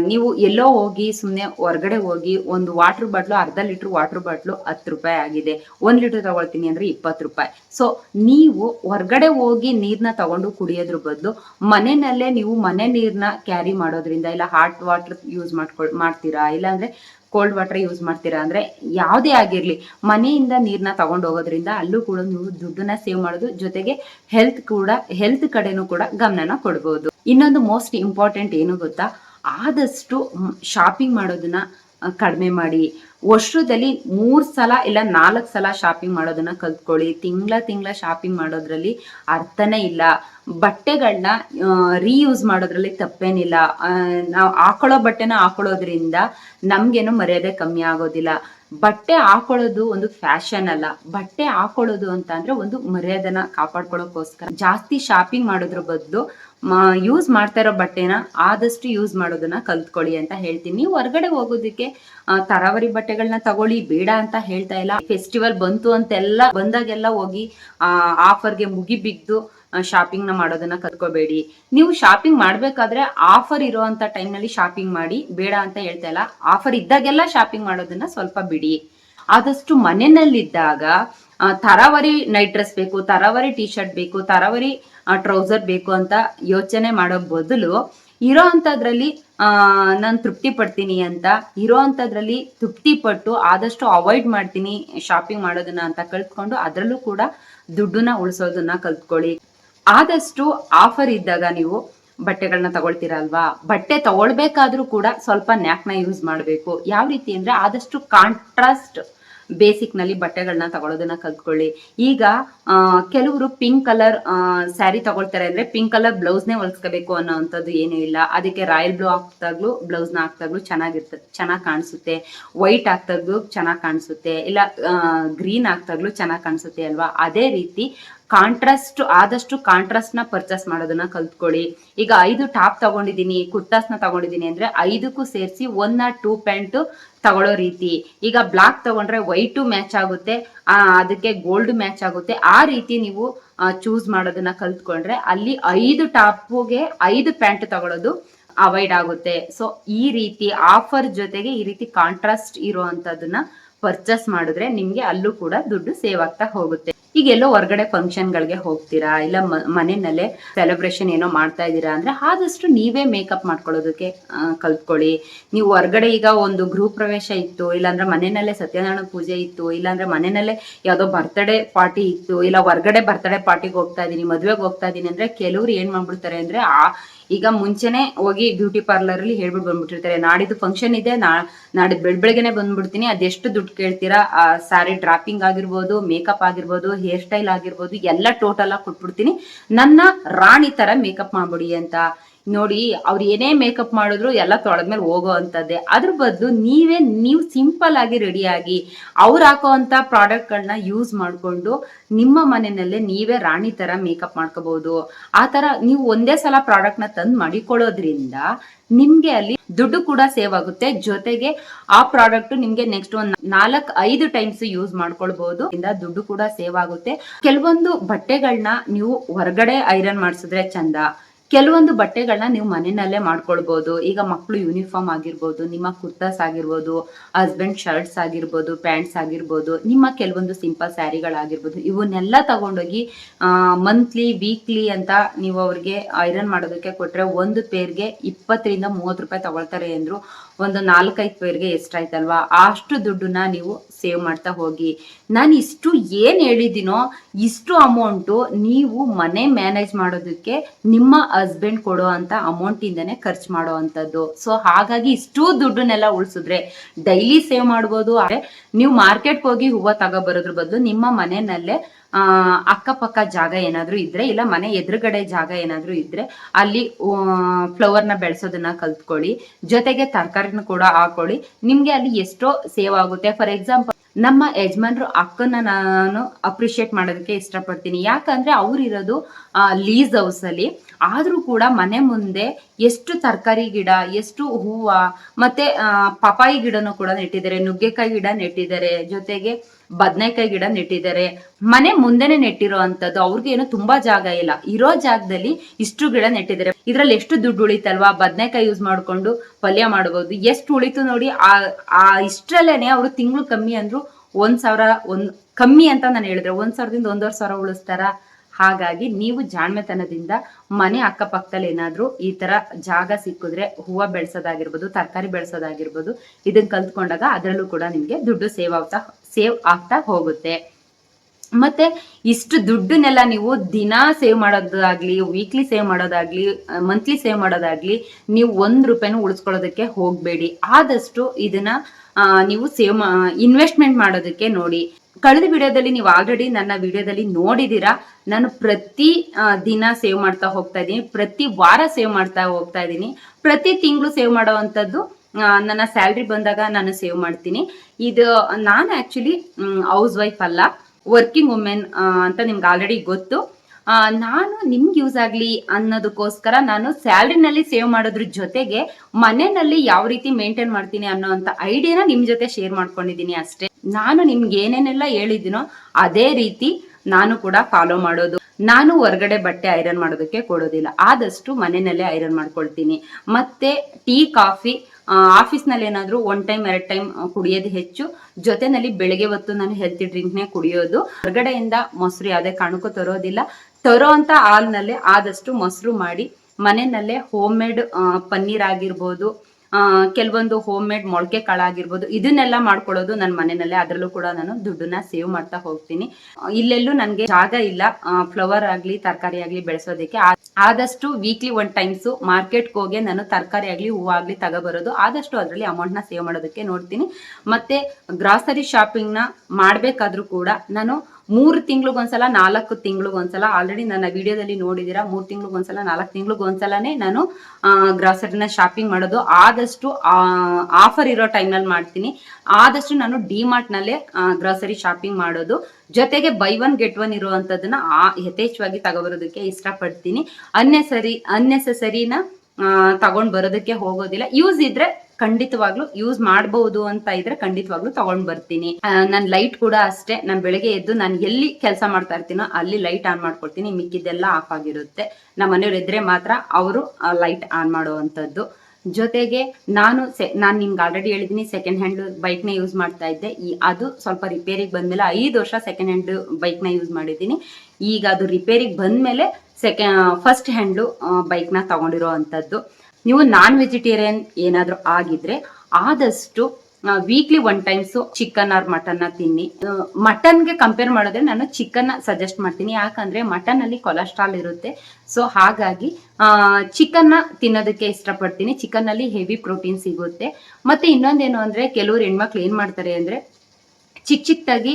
ನೀವು ಎಲ್ಲೋ ಹೋಗಿ ಸುಮ್ಮನೆ ಹೊರಗಡೆ ಹೋಗಿ ಒಂದು ವಾಟರ್ ಬಾಟ್ಲು ಅರ್ಧ ಲೀಟ್ರ್ ವಾಟರ್ ಬಾಟ್ಲು ಹತ್ತು ರೂಪಾಯಿ ಆಗಿದೆ. ಒಂದು ಲೀಟ್ರ್ ತಗೊಳ್ತೀನಿ ಅಂದ್ರೆ ಇಪ್ಪತ್ತು ರೂಪಾಯಿ. ಸೊ ನೀವು ಹೊರಗಡೆ ಹೋಗಿ ನೀರನ್ನ ತಗೊಂಡು ಕುಡಿಯೋದ್ರ ಬದಲು ಮನೆಯಲ್ಲೇ ನೀವು ಮನೆ ನೀರನ್ನ ಕ್ಯಾರಿ ಮಾಡೋದ್ರಿಂದ, ಇಲ್ಲ ಹಾಟ್ ವಾಟರ್ ಯೂಸ್ ಮಾಡ್ಕೊಳ್, ಮಾಡ್ತೀರಾ? ಇಲ್ಲಾಂದ್ರೆ ಕೋಲ್ಡ್ ವಾಟರ್ ಯೂಸ್ ಮಾಡ್ತೀರಾ ಅಂದ್ರೆ ಯಾವುದೇ ಆಗಿರ್ಲಿ, ಮನೆಯಿಂದ ನೀರನ್ನ ತಗೊಂಡು ಹೋಗೋದ್ರಿಂದ ಅಲ್ಲೂ ಕೂಡ ನೀವು ದುಡ್ಡನ್ನ ಸೇವ್ ಮಾಡೋದು, ಜೊತೆಗೆ ಹೆಲ್ತ್ ಕೂಡ ಹೆಲ್ತ್ ಕಡೆನೂ ಕೂಡ ಗಮನನ ಕೊಡ್ಬೋದು. ಇನ್ನೊಂದು ಮೋಸ್ಟ್ ಇಂಪಾರ್ಟೆಂಟ್ ಏನು ಗೊತ್ತಾ? ಆದಷ್ಟು ಶಾಪಿಂಗ್ ಮಾಡೋದನ್ನ ಕಡಿಮೆ ಮಾಡಿ ವರ್ಷದಲ್ಲಿ ಮೂರು ಸಲ ಇಲ್ಲ ನಾಲ್ಕು ಸಲ ಶಾಪಿಂಗ್ ಮಾಡೋದನ್ನ ಕಲ್ತ್ಕೊಳ್ಳಿ. ತಿಂಗಳ ತಿಂಗಳ ಶಾಪಿಂಗ್ ಮಾಡೋದ್ರಲ್ಲಿ ಅರ್ಥನೇ ಇಲ್ಲ. ಬಟ್ಟೆಗಳನ್ನ ರೀಯೂಸ್ ಮಾಡೋದ್ರಲ್ಲಿ ತಪ್ಪೇನಿಲ್ಲ. ನಾವು ಹಾಕೊಳ್ಳೋ ಬಟ್ಟೆನ ಹಾಕೊಳ್ಳೋದ್ರಿಂದ ನಮ್ಗೇನು ಮರ್ಯಾದೆ ಕಮ್ಮಿ ಆಗೋದಿಲ್ಲ. ಬಟ್ಟೆ ಹಾಕೊಳ್ಳೋದು ಒಂದು ಫ್ಯಾಷನ್ ಅಲ್ಲ. ಬಟ್ಟೆ ಹಾಕೊಳ್ಳೋದು ಅಂತ ಅಂದ್ರೆ ಒಂದು ಮರ್ಯಾದೆನ ಕಾಪಾಡ್ಕೊಳ್ಳೋಕ್ಕೋಸ್ಕರ. ಜಾಸ್ತಿ ಶಾಪಿಂಗ್ ಮಾಡೋದ್ರ ಬದಲು ಯೂಸ್ ಮಾಡ್ತಾ ಇರೋ ಬಟ್ಟೆನ ಆದಷ್ಟು ಯೂಸ್ ಮಾಡೋದನ್ನ ಕಲ್ತ್ಕೊಳ್ಳಿ ಅಂತ ಹೇಳ್ತೀನಿ. ನೀವು ಹೊರಗಡೆ ಹೋಗೋದಕ್ಕೆ ಆ, ತರಾವರಿ ಬಟ್ಟೆಗಳನ್ನ ತಗೊಳ್ಳಿ ಬೇಡ ಅಂತ ಹೇಳ್ತಾ ಇಲ್ಲ. ಫೆಸ್ಟಿವಲ್ ಬಂತು ಅಂತೆಲ್ಲ ಬಂದಾಗೆಲ್ಲ ಹೋಗಿ ಆಫರ್ಗೆ ಮುಗಿ ಬಿದ್ದು ನ ಮಾಡೋದನ್ನ ಕಲ್ತ್ಕೋಬೇಡಿ. ನೀವು ಶಾಪಿಂಗ್ ಮಾಡ್ಬೇಕಾದ್ರೆ ಆಫರ್ ಇರುವಂತ ಟೈಮ್ನಲ್ಲಿ ಶಾಪಿಂಗ್ ಮಾಡಿ ಬೇಡ ಅಂತ ಹೇಳ್ತಾ ಇಲ್ಲ. ಆಫರ್ ಇದ್ದಾಗೆಲ್ಲ ಶಾಪಿಂಗ್ ಮಾಡೋದನ್ನ ಸ್ವಲ್ಪ ಬಿಡಿ. ಆದಷ್ಟು ಮನೆಯಲ್ಲಿದ್ದಾಗ ಆ, ತರಾವರಿ ನೈಟ್ ಡ್ರೆಸ್ ಬೇಕು ತರಾವರಿ ಟಿ ಶರ್ಟ್ ಬೇಕು ತರಾವರಿ ಟ್ರೌಸರ್ ಬೇಕು ಅಂತ ಯೋಚನೆ ಮಾಡೋ ಬದಲು ಇರೋ ಅಂಥದ್ರಲ್ಲಿ ನಾನು ತೃಪ್ತಿ ಪಡ್ತೀನಿ ಅಂತ, ಇರೋ ಅಂಥದ್ರಲ್ಲಿ ತೃಪ್ತಿ ಪಟ್ಟು ಆದಷ್ಟು ಅವಾಯ್ಡ್ ಮಾಡ್ತೀನಿ ಶಾಪಿಂಗ್ ಮಾಡೋದನ್ನ ಅಂತ ಕಲ್ತ್ಕೊಂಡು ಅದರಲ್ಲೂ ಕೂಡ ದುಡ್ಡನ್ನ ಉಳಿಸೋದನ್ನ ಕಲ್ತ್ಕೊಳ್ಳಿ. ಆದಷ್ಟು ಆಫರ್ ಇದ್ದಾಗ ನೀವು ಬಟ್ಟೆಗಳನ್ನ ತಗೊಳ್ತೀರಲ್ವಾ ಬಟ್ಟೆ ತಗೊಳ್ಬೇಕಾದ್ರೂ ಕೂಡ ಸ್ವಲ್ಪ ನ್ಯಾಕ್ನ ಯೂಸ್ ಮಾಡಬೇಕು. ಯಾವ ರೀತಿ ಅಂದ್ರೆ ಆದಷ್ಟು ಕಾಂಟ್ರಾಸ್ಟ್ ಬೇಸಿಕ್ನಲ್ಲಿ ಬಟ್ಟೆಗಳನ್ನ ತಗೊಳ್ಳೋದನ್ನ ಕಲ್ತ್ಕೊಳ್ಳಿ. ಈಗ ಕೆಲವರು ಪಿಂಕ್ ಕಲರ್ ಸ್ಯಾರಿ ತಗೊಳ್ತಾರೆ ಅಂದ್ರೆ ಪಿಂಕ್ ಕಲರ್ ಬ್ಲೌಸ್ನೇ ಹೊಲ್ಸ್ಕೋಬೇಕು ಅನ್ನೋವಂಥದ್ದು ಏನೂ ಇಲ್ಲ. ಅದಕ್ಕೆ ರಾಯಲ್ ಬ್ಲೂ ಹಾಕ್ದಾಗ್ಲೂ ಬ್ಲೌಸ್ನ ಹಾಕ್ದಾಗ್ಲೂ ಚೆನ್ನಾಗಿರ್ತದೆ ಚೆನ್ನಾಗಿ ಕಾಣಿಸುತ್ತೆ. ವೈಟ್ ಹಾಕ್ದಾಗ್ಲೂ ಚೆನ್ನಾಗಿ ಕಾಣಿಸುತ್ತೆ. ಇಲ್ಲ ಗ್ರೀನ್ ಹಾಕ್ದಾಗ್ಲೂ ಚೆನ್ನಾಗಿ ಕಾಣಿಸುತ್ತೆ ಅಲ್ವಾ? ಅದೇ ರೀತಿ ಕಾಂಟ್ರಾಸ್ಟ್, ಆದಷ್ಟು ಕಾಂಟ್ರಾಸ್ಟ್ನ ಪರ್ಚೇಸ್ ಮಾಡೋದನ್ನ ಕಲ್ತ್ಕೊಳ್ಳಿ. ಈಗ ಐದು ಟಾಪ್ ತಗೊಂಡಿದ್ದೀನಿ, ಕುರ್ತಾಸ್ನ ತಗೊಂಡಿದ್ದೀನಿ ಅಂದ್ರೆ ಐದಕ್ಕೂ ಸೇರಿಸಿ ಒನ್ ಆರ್ ಟೂ ಪ್ಯಾಂಟ್ ತಗೊಳ್ಳೋ ರೀತಿ. ಈಗ ಬ್ಲಾಕ್ ತಗೊಂಡ್ರೆ ವೈಟು ಮ್ಯಾಚ್ ಆಗುತ್ತೆ ಅದಕ್ಕೆ ಗೋಲ್ಡ್ ಮ್ಯಾಚ್ ಆಗುತ್ತೆ. ಆ ರೀತಿ ನೀವು ಚೂಸ್ ಮಾಡೋದನ್ನ ಕಲ್ತ್ಕೊಂಡ್ರೆ ಅಲ್ಲಿ ಐದು ಟಾಪ್ಗೆ ಐದು ಪ್ಯಾಂಟ್ ತಗೊಳ್ಳೋದು ಅವಾಯ್ಡ್ ಆಗುತ್ತೆ. ಸೊ ಈ ರೀತಿ ಆಫರ್ ಜೊತೆಗೆ ಈ ರೀತಿ ಕಾಂಟ್ರಾಸ್ಟ್ ಇರುವಂತದನ್ನ ಪರ್ಚೇಸ್ ಮಾಡಿದ್ರೆ ನಿಮ್ಗೆ ಅಲ್ಲೂ ಕೂಡ ದುಡ್ಡು ಸೇವ್ ಆಗ್ತಾ ಹೋಗುತ್ತೆ. ಈಗ ಎಲ್ಲೋ ಹೊರಗಡೆ ಫಂಕ್ಷನ್ಗಳಿಗೆ ಹೋಗ್ತೀರಾ? ಇಲ್ಲ ಮನೆಯಲ್ಲೇ ಸೆಲೆಬ್ರೇಷನ್ ಏನೋ ಮಾಡ್ತಾ ಇದ್ದೀರಾ ಅಂದ್ರೆ ಆದಷ್ಟು ನೀವೇ ಮೇಕಪ್ ಮಾಡ್ಕೊಳ್ಳೋದಕ್ಕೆ ಕಲ್ತ್ಕೊಳ್ಳಿ. ನೀವು ಹೊರಗಡೆ ಈಗ ಒಂದು ಗೃಹ ಪ್ರವೇಶ ಇತ್ತು, ಇಲ್ಲಾಂದ್ರೆ ಮನೆಯಲ್ಲೇ ಸತ್ಯನಾರಾಯಣ ಪೂಜೆ ಇತ್ತು, ಇಲ್ಲಾಂದ್ರೆ ಮನೆಯಲ್ಲೇ ಯಾವುದೋ ಬರ್ತ್ಡೇ ಪಾರ್ಟಿ ಇತ್ತು, ಇಲ್ಲ ಹೊರಗಡೆ ಬರ್ತ್ಡೇ ಪಾರ್ಟಿಗೆ ಹೋಗ್ತಾ ಇದೀನಿ, ಮದುವೆಗೆ ಹೋಗ್ತಾ ಇದೀನಿ ಅಂದ್ರೆ ಕೆಲವ್ರು ಏನ್ ಮಾಡ್ಬಿಡ್ತಾರೆ ಅಂದ್ರೆ ಆ ಈಗ ಮುಂಚೆನೆ ಹೋಗಿ ಬ್ಯೂಟಿ ಪಾರ್ಲರ್ ಅಲ್ಲಿ ಹೇಳ್ಬಿಟ್ಟು ಬಂದ್ಬಿಟ್ಟಿರ್ತಾರೆ. ನಾಡಿದ್ದು ಫಂಕ್ಷನ್ ಇದೆ, ನಾ ನಾಡಿದ್ದು ಬೆಳ್ ಬೆಳಗ್ಗೆನೆ ಬಂದ್ಬಿಡ್ತೀನಿ. ಅದೆಷ್ಟು ದುಡ್ಡು ಕೇಳ್ತೀರಾ? ಆ ಸ್ಯಾರಿ ಡ್ರಾಪಿಂಗ್ ಆಗಿರ್ಬೋದು ಮೇಕಪ್ ಆಗಿರ್ಬೋದು ಹೇರ್ ಸ್ಟೈಲ್ ಆಗಿರ್ಬೋದು, ಎಲ್ಲ ಟೋಟಲ್ ಆಗಿ ಕೊಟ್ಬಿಡ್ತೀನಿ. ನನ್ನ ರಾಣಿ ತರ ಮೇಕಪ್ ಮಾಡ್ಬಿಡಿ ಅಂತ. ನೋಡಿ, ಅವ್ರು ಏನೇ ಮೇಕಪ್ ಮಾಡಿದ್ರು ಎಲ್ಲ ತೊಳೆದ್ಮೇಲೆ ಹೋಗೋ ಅಂಥದ್ದೇ. ಅದ್ರ ಬದಲು ನೀವೇ, ನೀವು ಸಿಂಪಲ್ ಆಗಿ ರೆಡಿಯಾಗಿ ಅವ್ರು ಹಾಕೋ ಅಂಥ ಪ್ರಾಡಕ್ಟ್ಗಳನ್ನ ಯೂಸ್ ಮಾಡಿಕೊಂಡು ನಿಮ್ಮ ಮನೆಯಲ್ಲೇ ನೀವೇ ರಾಣಿ ತರ ಮೇಕಪ್ ಮಾಡ್ಕೋಬಹುದು ಆ ತರ ನೀವು ಒಂದೇ ಸಲ ಪ್ರಾಡಕ್ಟ್ನ ತಂದು ಮಡಿಕೊಳ್ಳೋದ್ರಿಂದ ನಿಮಗೆ ಅಲ್ಲಿ ದುಡ್ಡು ಕೂಡ ಸೇವ್ ಆಗುತ್ತೆ. ಜೊತೆಗೆ ಆ ಪ್ರಾಡಕ್ಟ್ ನಿಮ್ಗೆ ನೆಕ್ಸ್ಟ್ ಒಂದ್ ನಾಲ್ಕ್, ಐದು ಟೈಮ್ಸ್ ಯೂಸ್ ಮಾಡ್ಕೊಳ್ಬಹುದು ದುಡ್ಡು ಕೂಡ ಸೇವ್ ಆಗುತ್ತೆ. ಕೆಲವೊಂದು ಬಟ್ಟೆಗಳನ್ನ ನೀವು ಹೊರಗಡೆ ಐರನ್ ಮಾಡಿಸಿದ್ರೆ ಚಂದ. ಕೆಲವೊಂದು ಬಟ್ಟೆಗಳನ್ನ ನೀವು ಮನೆಯಲ್ಲೇ ಮಾಡ್ಕೊಳ್ಬೋದು. ಈಗ ಮಕ್ಕಳು ಯೂನಿಫಾರ್ಮ್ ಆಗಿರ್ಬೋದು, ನಿಮ್ಮ ಕುರ್ತಾಸ್ ಆಗಿರ್ಬೋದು, ಹಸ್ಬೆಂಡ್ ಶರ್ಟ್ಸ್ ಆಗಿರ್ಬೋದು, ಪ್ಯಾಂಟ್ಸ್ ಆಗಿರ್ಬೋದು, ನಿಮ್ಮ ಕೆಲವೊಂದು ಸಿಂಪಲ್ ಸ್ಯಾರಿಗಳಾಗಿರ್ಬೋದು, ಇವನ್ನೆಲ್ಲ ತಗೊಂಡೋಗಿ ಮಂತ್ಲಿ ವೀಕ್ಲಿ ಅಂತ ನೀವು ಅವ್ರಿಗೆ ಐರನ್ ಮಾಡೋದಕ್ಕೆ ಕೊಟ್ಟರೆ ಒಂದು ಪೇರ್ಗೆ ಇಪ್ಪತ್ತರಿಂದ ಮೂವತ್ತು ರೂಪಾಯಿ ತಗೊಳ್ತಾರೆ ಅಂದ್ರು, ಒಂದು ನಾಲ್ಕೈದು ಪೇರ್ಗೆ ಎಷ್ಟಾಯ್ತಲ್ವಾ? ಅಷ್ಟು ದುಡ್ಡನ್ನ ನೀವು ಸೇವ್ ಮಾಡ್ತಾ ಹೋಗಿ. ನಾನು ಇಷ್ಟು ಏನು ಹೇಳಿದ್ದೀನೋ ಇಷ್ಟು ಅಮೌಂಟು ನೀವು ಮನೆ ಮ್ಯಾನೇಜ್ ಮಾಡೋದಕ್ಕೆ ನಿಮ್ಮ ಹಸ್ಬೆಂಡ್ ಕೊಡೋ ಅಂತ ಅಮೌಂಟಿಂದನೇ ಖರ್ಚು ಮಾಡೋ ಅಂಥದ್ದು. ಸೊ ಹಾಗಾಗಿ ಇಷ್ಟು ದುಡ್ಡನ್ನೆಲ್ಲ ಉಳಿಸಿದ್ರೆ ಡೈಲಿ ಸೇವ್ ಮಾಡ್ಬೋದು. ಆದರೆ ನೀವು ಮಾರ್ಕೆಟ್ಗೆ ಹೋಗಿ ಹೂವು ತಗೊಬರೋದ್ರ ಬದಲು ನಿಮ್ಮ ಮನೆಯಲ್ಲೇ ಅಕ್ಕಪಕ್ಕ ಜಾಗ ಏನಾದರೂ ಇದ್ರೆ, ಇಲ್ಲ ಮನೆ ಎದುರುಗಡೆ ಜಾಗ ಏನಾದರೂ ಇದ್ರೆ ಅಲ್ಲಿ ಫ್ಲವರ್ನ ಬೆಳೆಸೋದನ್ನ ಕಲ್ತ್ಕೊಳ್ಳಿ. ಜೊತೆಗೆ ತರಕಾರಿನ ಕೂಡ ಹಾಕೊಳ್ಳಿ. ನಿಮಗೆ ಅಲ್ಲಿ ಎಷ್ಟೋ ಸೇವ್ ಆಗುತ್ತೆ. ಫಾರ್ ಎಕ್ಸಾಂಪಲ್ ನಮ್ಮ ಯಜಮಾನ್ರು ಅಕ್ಕನ ನಾನು ಅಪ್ರಿಶಿಯೇಟ್ ಮಾಡೋದಕ್ಕೆ ಇಷ್ಟಪಡ್ತೀನಿ. ಯಾಕಂದ್ರೆ ಅವರಿರೋದು ಲೀಸ್ ಹೌಸ್ ಅಲ್ಲಿ. ಆದ್ರೂ ಕೂಡ ಮನೆ ಮುಂದೆ ಎಷ್ಟು ತರಕಾರಿ ಗಿಡ, ಎಷ್ಟು ಹೂವ, ಮತ್ತೆ ಪಪಾಯಿ ಗಿಡನೂ ಕೂಡ ನೆಟ್ಟಿದ್ದಾರೆ, ನುಗ್ಗೆಕಾಯಿ ಗಿಡ ನೆಟ್ಟಿದ್ದಾರೆ. ಜೊತೆಗೆ ಬದನೆಕಾಯಿ ಗಿಡ ನೆಟ್ಟಿದ್ದಾರೆ. ಮನೆ ಮುಂದೆನೆ ನೆಟ್ಟಿರೋ ಅಂತದ್ದು ಅವ್ರಿಗೆ ಏನು ತುಂಬಾ ಜಾಗ ಇಲ್ಲ. ಇರೋ ಜಾಗದಲ್ಲಿ ಇಷ್ಟು ಗಿಡ ನೆಟ್ಟಿದ್ದಾರೆ. ಇದ್ರಲ್ಲಿ ಎಷ್ಟು ದುಡ್ಡು ಉಳಿತಲ್ವಾ? ಬದನೆಕಾಯಿ ಯೂಸ್ ಮಾಡ್ಕೊಂಡು ಪಲ್ಯ ಮಾಡಬಹುದು ಎಷ್ಟು ಉಳಿತು ನೋಡಿ ಆ ಆ ಇಷ್ಟರಲ್ಲೇನೆ ಅವರು ತಿಂಗಳು ಕಮ್ಮಿ ಅಂದ್ರು ಒಂದ್ ಸಾವಿರ, ಒಂದ್ ಕಮ್ಮಿ ಅಂತ ನಾನು ಹೇಳಿದ್ರೆ ಒಂದ್ ಸಾವಿರದಿಂದ ಒಂದೂವರೆ ಸಾವಿರ ಉಳಿಸ್ತಾರ? ಹಾಗಾಗಿ ನೀವು ಜಾಣ್ಮೆತನದಿಂದ ಮನೆ ಅಕ್ಕಪಕ್ಕದಲ್ಲಿ ಏನಾದರೂ ಈ ತರ ಜಾಗ ಸಿಕ್ಕಿದ್ರೆ ಹೂವು ಬೆಳೆಸೋದಾಗಿರ್ಬೋದು, ತರಕಾರಿ ಬೆಳೆಸೋದಾಗಿರ್ಬೋದು ಇದನ್ನ ಕಲ್ತ್ಕೊಂಡಾಗ ಅದರಲ್ಲೂ ಕೂಡ ನಿಮ್ಗೆ ದುಡ್ಡು ಸೇವ್ ಆಗ್ತಾ ಸೇವ್ ಆಗ್ತಾ ಹೋಗುತ್ತೆ. ಮತ್ತೆ ಇಷ್ಟು ದುಡ್ಡನ್ನೆಲ್ಲ ನೀವು ದಿನ ಸೇವ್ ಮಾಡೋದಾಗ್ಲಿ ವೀಕ್ಲಿ ಸೇವ್ ಮಾಡೋದಾಗ್ಲಿ ಮಂತ್ಲಿ ಸೇವ್ ಮಾಡೋದಾಗ್ಲಿ ನೀವು ಒಂದ್ ರೂಪಾಯಿನೂ ಉಳಿಸ್ಕೊಳ್ಳೋದಕ್ಕೆ ಹೋಗ್ಬೇಡಿ. ಆದಷ್ಟು ಇದನ್ನ ನೀವು ಸೇವ್ ಇನ್ವೆಸ್ಟ್ಮೆಂಟ್ ಮಾಡೋದಕ್ಕೆ ನೋಡಿ. ಕಳೆದ ವಿಡಿಯೋದಲ್ಲಿ ನೀವು ಆಲ್ರೆಡಿ ನನ್ನ ವಿಡಿಯೋದಲ್ಲಿ ನೋಡಿದೀರಾ ನಾನು ಪ್ರತಿ ದಿನ ಸೇವ್ ಮಾಡ್ತಾ ಹೋಗ್ತಾ ಇದ್ದೀನಿ. ಪ್ರತಿ ವಾರ ಸೇವ್ ಮಾಡ್ತಾ ಹೋಗ್ತಾ ಇದ್ದೀನಿ. ಪ್ರತಿ ತಿಂಗಳು ಸೇವ್ ಮಾಡೋವಂಥದ್ದು ನನ್ನ ಸ್ಯಾಲ್ರಿ ಬಂದಾಗ ನಾನು ಸೇವ್ ಮಾಡ್ತೀನಿ. ಇದು, ನಾನು ಆ್ಯಕ್ಚುಲಿ ಹೌಸ್ ವೈಫ್ ಅಲ್ಲ ವರ್ಕಿಂಗ್ ವುಮೆನ್ ಅಂತ ನಿಮ್ಗೆ ಆಲ್ರೆಡಿ ಗೊತ್ತು. ನಾನು ನಿಮ್ಗೆ ಯೂಸ್ ಆಗಲಿ ಅನ್ನೋದಕ್ಕೋಸ್ಕರ ನಾನು ಸ್ಯಾಲ್ರಿನಲ್ಲಿ ಸೇವ್ ಮಾಡೋದ್ರ ಜೊತೆಗೆ ಮನೆಯಲ್ಲಿ ಯಾವ ರೀತಿ ಮೇಂಟೈನ್ ಮಾಡ್ತೀನಿ ಅನ್ನೋ ಅಂತ ಐಡಿಯಾನ ನಿಮ್ಮ ಜೊತೆ ಶೇರ್ ಮಾಡ್ಕೊಂಡಿದ್ದೀನಿ ಅಷ್ಟೇ. ನಾನು ನಿಮ್ಗೆ ಏನೇನೆಲ್ಲ ಹೇಳಿದ್ದೀನೋ ಅದೇ ರೀತಿ ನಾನು ಕೂಡ ಫಾಲೋ ಮಾಡೋದು. ನಾನು ಹೊರಗಡೆ ಬಟ್ಟೆ ಐರನ್ ಮಾಡೋದಕ್ಕೆ ಕೊಡೋದಿಲ್ಲ. ಆದಷ್ಟು ಮನೆಯಲ್ಲೇ ಐರನ್ ಮಾಡ್ಕೊಳ್ತೀನಿ. ಮತ್ತೆ ಟೀ ಕಾಫಿ ಆಫೀಸ್ನಲ್ಲಿ ಏನಾದರೂ ಒನ್ ಟೈಮ್ ಎರಡು ಟೈಮ್ ಕುಡಿಯೋದು ಹೆಚ್ಚು. ಜೊತೆನಲ್ಲಿ ಬೆಳಿಗ್ಗೆ ಹೊತ್ತು ನಾನು ಹೆಲ್ತಿ ಡ್ರಿಂಕ್ನೇ ಕುಡಿಯೋದು. ಹೊರಗಡೆಯಿಂದ ಮೊಸರು ಯಾವುದೇ ಕಾರಣಕ್ಕೂ ತರೋದಿಲ್ಲ. ತರೋ ಅಂತ ಹಾಲ್ನಲ್ಲೇ ಆದಷ್ಟು ಮೊಸರು ಮಾಡಿ ಮನೆಯಲ್ಲೇ ಹೋಮ್ ಮೇಡ್ ಪನ್ನೀರ್ ಆಗಿರ್ಬೋದು ಕೆಲವೊಂದು ಹೋಮ್ ಮೇಡ್ ಮೊಳಕೆ ಕಾಳಾಗಿರ್ಬೋದು ಇದನ್ನೆಲ್ಲ ಮಾಡ್ಕೊಳ್ಳೋದು ನನ್ನ ಮನೆಯಲ್ಲೇ. ಅದರಲ್ಲೂ ಕೂಡ ನಾನು ದುಡ್ಡನ್ನ ಸೇವ್ ಮಾಡ್ತಾ ಹೋಗ್ತೀನಿ. ಇಲ್ಲೆಲ್ಲೂ ನನಗೆ ಜಾಗ ಇಲ್ಲ. ಫ್ಲವರ್ ಆಗಲಿ, ತರಕಾರಿ ಆಗಲಿ ಬೆಳೆಸೋದಕ್ಕೆ. ಆದಷ್ಟು ವೀಕ್ಲಿ ಒನ್ ಟೈಮ್ಸು ಮಾರ್ಕೆಟ್ಗೆ ಹೋಗಿ ನಾನು ತರಕಾರಿ ಆಗಲಿ ಹೂವಾಗಲಿ ತಗೋಬರೋದು. ಆದಷ್ಟು ಅದರಲ್ಲಿ ಅಮೌಂಟ್ನ ಸೇವ್ ಮಾಡೋದಕ್ಕೆ ನೋಡ್ತೀನಿ. ಮತ್ತೆ ಗ್ರಾಸರಿ ಶಾಪಿಂಗ್ನ ಮಾಡಬೇಕಾದ್ರೂ ಕೂಡ ನಾನು ಮೂರು ತಿಂಗಳಿಗೊಂದ್ಸಲ ನಾಲ್ಕು ತಿಂಗಳಿಗೊಂದ್ಸಲ ಆಲ್ರೆಡಿ ನನ್ನ ವಿಡಿಯೋದಲ್ಲಿ ನೋಡಿದ್ದೀರಾ, ಮೂರು ತಿಂಗಳಿಗೊಂದ್ಸಲ ನಾಲ್ಕು ತಿಂಗಳಿಗೊಂದ್ಸಲನೇ ನಾನು ಗ್ರಾಸರಿನ ಶಾಪಿಂಗ್ ಮಾಡೋದು. ಆದಷ್ಟು ಆಫರ್ ಇರೋ ಟೈಮ್ನಲ್ಲಿ ಮಾಡ್ತೀನಿ. ಆದಷ್ಟು ನಾನು ಡಿಮಾರ್ಟ್ನಲ್ಲೇ ಗ್ರಾಸರಿ ಶಾಪಿಂಗ್ ಮಾಡೋದು. ಜೊತೆಗೆ ಬೈ ಒನ್ ಗೆಟ್ ಒನ್ ಇರುವಂಥದ್ದನ್ನ ಆ, ಯಥೇಚ್ಛವಾಗಿ ತಗೊಬರೋದಕ್ಕೆ ಇಷ್ಟಪಡ್ತೀನಿ. ಅನ್ನೆಸರಿ ಅನ್ನೆಸೆಸರಿನ ತಗೊಂಡ್ ಬರೋದಕ್ಕೆ ಹೋಗೋದಿಲ್ಲ. ಯೂಸ್ ಇದ್ರೆ ಖಂಡಿತವಾಗ್ಲೂ ಯೂಸ್ ಮಾಡಬಹುದು ಅಂತ ಇದ್ರೆ ಖಂಡಿತವಾಗ್ಲೂ ತಗೊಂಡ್ ಬರ್ತೀನಿ. ನನ್ ಲೈಟ್ ಕೂಡ ಅಷ್ಟೇ. ನಾನು ಬೆಳಗ್ಗೆ ಎದ್ದು ನಾನು ಎಲ್ಲಿ ಕೆಲಸ ಮಾಡ್ತಾ ಇರ್ತೀನೋ ಅಲ್ಲಿ ಲೈಟ್ ಆನ್ ಮಾಡ್ಕೊಳ್ತೀನಿ ಮಿಕ್ಕಿದ್ದೆಲ್ಲ ಆಫ್ ಆಗಿರುತ್ತೆ. ನಮ್ಮ ಮನೆಯವ್ರು ಇದ್ರೆ ಮಾತ್ರ ಅವರು ಲೈಟ್ ಆನ್ ಮಾಡುವಂಥದ್ದು. ಜೊತೆಗೆ ನಾನು ಸೆ, ನಾನು ನಿಮ್ಗೆ ಆಲ್ರೆಡಿ ಹೇಳಿದ್ದೀನಿ ಸೆಕೆಂಡ್ ಹ್ಯಾಂಡ್ ಬೈಕ್ನ ಯೂಸ್ ಮಾಡ್ತಾ ಇದ್ದೆ. ಈ, ಅದು ಸ್ವಲ್ಪ ರಿಪೇರಿಗೆ ಬಂದ್ಮೇಲೆ ಐದು ವರ್ಷ ಸೆಕೆಂಡ್ ಹ್ಯಾಂಡ್ ಬೈಕ್ನ ಯೂಸ್ ಮಾಡಿದ್ದೀನಿ. ಈಗ ಅದು ರಿಪೇರಿಗೆ ಬಂದ್ಮೇಲೆ ಸೆಕೆ ಫಸ್ಟ್ ಹ್ಯಾಂಡು ಬೈಕ್ನ ತಗೊಂಡಿರೋ ಅಂಥದ್ದು. ನೀವು ನಾನ್ ವೆಜಿಟೇರಿಯನ್ ಏನಾದರೂ ಆಗಿದ್ರೆ ಆದಷ್ಟು weekly one times chicken or mutton ತಿನ್ನಿ. ಮಟನ್ಗೆ ಕಂಪೇರ್ ಮಾಡಿದ್ರೆ ನಾನು ಚಿಕನ್ ಸಜೆಸ್ಟ್ ಮಾಡ್ತೀನಿ. ಯಾಕಂದ್ರೆ ಮಟನ್ ಅಲ್ಲಿ ಕೊಲೆಸ್ಟ್ರಾಲ್ ಇರುತ್ತೆ. ಸೊ ಹಾಗಾಗಿ ಚಿಕನ್ನ ತಿನ್ನೋದಕ್ಕೆ ಇಷ್ಟಪಡ್ತೀನಿ. ಚಿಕನ್ ಅಲ್ಲಿ ಹೆವಿ ಪ್ರೋಟೀನ್ ಸಿಗುತ್ತೆ. ಮತ್ತೆ ಇನ್ನೊಂದೇನು ಅಂದ್ರೆ ಕೆಲವರು ಹೆಣ್ಮಕ್ಳು ಏನ್ ಮಾಡ್ತಾರೆ ಅಂದ್ರೆ ಚಿಕ್ಕ ಚಿಕ್ಕದಾಗಿ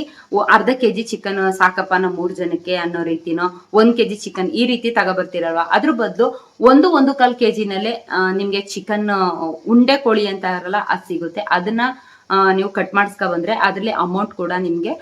ಅರ್ಧ ಕೆ ಜಿ ಚಿಕನ್ ಸಾಕಪ್ಪ ನಮ್ಮ ಮೂರು ಜನಕ್ಕೆ ಅನ್ನೋ ರೀತಿನೋ ಒಂದ್ ಕೆ ಜಿ ಚಿಕನ್ ಈ ರೀತಿ ತಗೊಬರ್ತೀರಲ್ವ? ಅದ್ರ ಬದಲು ಒಂದು ಒಂದು ಕಾಲ್ ಕೆ ಜಿನಲ್ಲೇ ನಿಮಗೆ ಚಿಕನ್ ಉಂಡೆ ಕೋಳಿ ಅಂತ ಇರಲ್ಲ, ಅದು ಸಿಗುತ್ತೆ. ಅದನ್ನ ನೀವು ಕಟ್ ಮಾಡಿಸ್ಕೊ ಬಂದ್ರೆ ಅದರಲ್ಲಿ ಅಮೌಂಟ್ ಕೂಡ ನಿಮಗೆ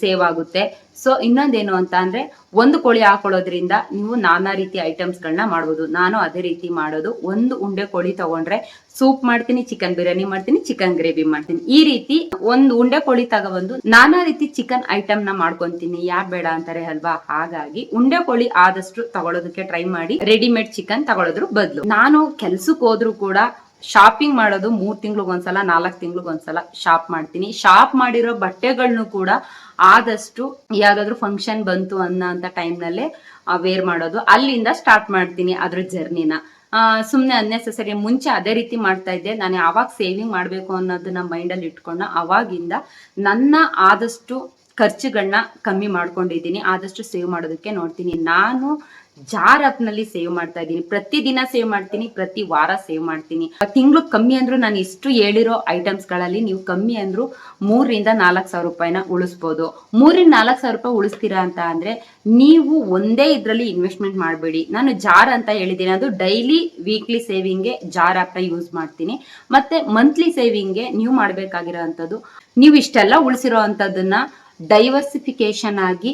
ಸೇವ್ ಆಗುತ್ತೆ. ಸೊ ಇನ್ನೊಂದೇನು ಅಂತ ಅಂದ್ರೆ, ಒಂದು ಕೋಳಿ ಹಾಕೊಳ್ಳೋದ್ರಿಂದ ನೀವು ನಾನಾ ರೀತಿ ಐಟಮ್ಸ್ಗಳನ್ನ ಮಾಡ್ಬೋದು. ನಾನು ಅದೇ ರೀತಿ ಮಾಡೋದು. ಒಂದು ಉಂಡೆ ಕೋಳಿ ತಗೊಂಡ್ರೆ ಸೂಪ್ ಮಾಡ್ತೀನಿ ಚಿಕನ್ ಬಿರಿಯಾನಿ ಮಾಡ್ತೀನಿ ಚಿಕನ್ ಗ್ರೇವಿ ಮಾಡ್ತೀನಿ. ಈ ರೀತಿ ಒಂದು ಉಂಡೆ ಕೋಳಿ ತಗೊಬಂದು ನಾನಾ ರೀತಿ ಚಿಕನ್ ಐಟಮ್ನ ಮಾಡ್ಕೊಂತೀನಿ. ಯಾಕೆ ಬೇಡ ಅಂತಾರೆ ಅಲ್ವಾ? ಹಾಗಾಗಿ ಉಂಡೆ ಕೋಳಿ ಆದಷ್ಟು ತಗೊಳೋದಕ್ಕೆ ಟ್ರೈ ಮಾಡಿ ರೆಡಿಮೇಡ್ ಚಿಕನ್ ತಗೊಳ್ಳೋದ್ರ ಬದಲು. ನಾನು ಕೆಲ್ಸಕ್ಕೆ ಹೋದ್ರು ಕೂಡ ಶಾಪಿಂಗ್ ಮಾಡೋದು ಮೂರ್ ತಿಂಗ್ಳಿಗೊಂದ್ಸಲ ನಾಲ್ಕು ತಿಂಗ್ಳಿಗೊಂದ್ಸಲ ಶಾಪ್ ಮಾಡ್ತೀನಿ. ಶಾಪ್ ಮಾಡಿರೋ ಬಟ್ಟೆಗಳನ್ನು ಕೂಡ ಆದಷ್ಟು ಯಾವ್ದಾದ್ರು ಫಂಕ್ಷನ್ ಬಂತು ಅನ್ನೋ ಅಂತ ಟೈಮ್ನಲ್ಲೇ ವೇರ್ ಮಾಡೋದು. ಅಲ್ಲಿಂದ ಸ್ಟಾರ್ಟ್ ಮಾಡ್ತೀನಿ ಅದ್ರ ಜರ್ನಿನ ಸುಮ್ಮನೆ ಅನ್ನೆಸೆಸರಿ ಮುಂಚೆ ಅದೇ ರೀತಿ ಮಾಡ್ತಾ ಇದ್ದೆ. ನಾನು ಯಾವಾಗ ಸೇವಿಂಗ್ ಮಾಡಬೇಕು ಅನ್ನೋದನ್ನ ಮೈಂಡಲ್ಲಿ ಇಟ್ಕೊಂಡು ಅವಾಗಿಂದ ನನ್ನ ಆದಷ್ಟು ಖರ್ಚುಗಳನ್ನ ಕಮ್ಮಿ ಮಾಡ್ಕೊಂಡಿದ್ದೀನಿ. ಆದಷ್ಟು ಸೇವ್ ಮಾಡೋದಕ್ಕೆ ನೋಡ್ತೀನಿ. ನಾನು ಜಾರ್ನಲ್ಲಿ ಸೇವ್ ಮಾಡ್ತಾ ಇದ್ದೀನಿ. ಪ್ರತಿ ದಿನ ಸೇವ್ ಮಾಡ್ತೀನಿ, ಪ್ರತಿ ವಾರ ಸೇವ್ ಮಾಡ್ತೀನಿ. ತಿಂಗಳು ಕಮ್ಮಿ ಅಂದ್ರೂ ನಾನು ಇಷ್ಟು ಹೇಳಿರೋ ಐಟಮ್ಸ್ಗಳಲ್ಲಿ ನೀವು ಕಮ್ಮಿ ಅಂದ್ರೂ ಮೂರರಿಂದ ನಾಲ್ಕು ಸಾವಿರ ರೂಪಾಯಿನ ಉಳಿಸ್ಬೋದು. ಮೂರಿಂದ ನಾಲ್ಕು ಸಾವಿರ ರೂಪಾಯಿ ಉಳಿಸ್ತೀರಾ ಅಂತ ಅಂದ್ರೆ ನೀವು ಒಂದೇ ಇದ್ರಲ್ಲಿ ಇನ್ವೆಸ್ಟ್ಮೆಂಟ್ ಮಾಡಬೇಡಿ. ನಾನು ಜಾರ್ ಅಂತ ಹೇಳಿದ್ದೀನಿ. ಅದು ಡೈಲಿ, ವೀಕ್ಲಿ ಸೇವಿಂಗ್ಗೆ ಜಾರ್ ಆ್ಯಪ್ನ ಯೂಸ್ ಮಾಡ್ತೀನಿ. ಮತ್ತೆ ಮಂತ್ಲಿ ಸೇವಿಂಗ್ಗೆ ನೀವು ಮಾಡಬೇಕಾಗಿರೋ ಅಂಥದ್ದು ನೀವು ಇಷ್ಟೆಲ್ಲ ಉಳಿಸಿರೋ ಅಂಥದ್ದನ್ನ ಡೈವರ್ಸಿಫಿಕೇಶನ್ ಆಗಿ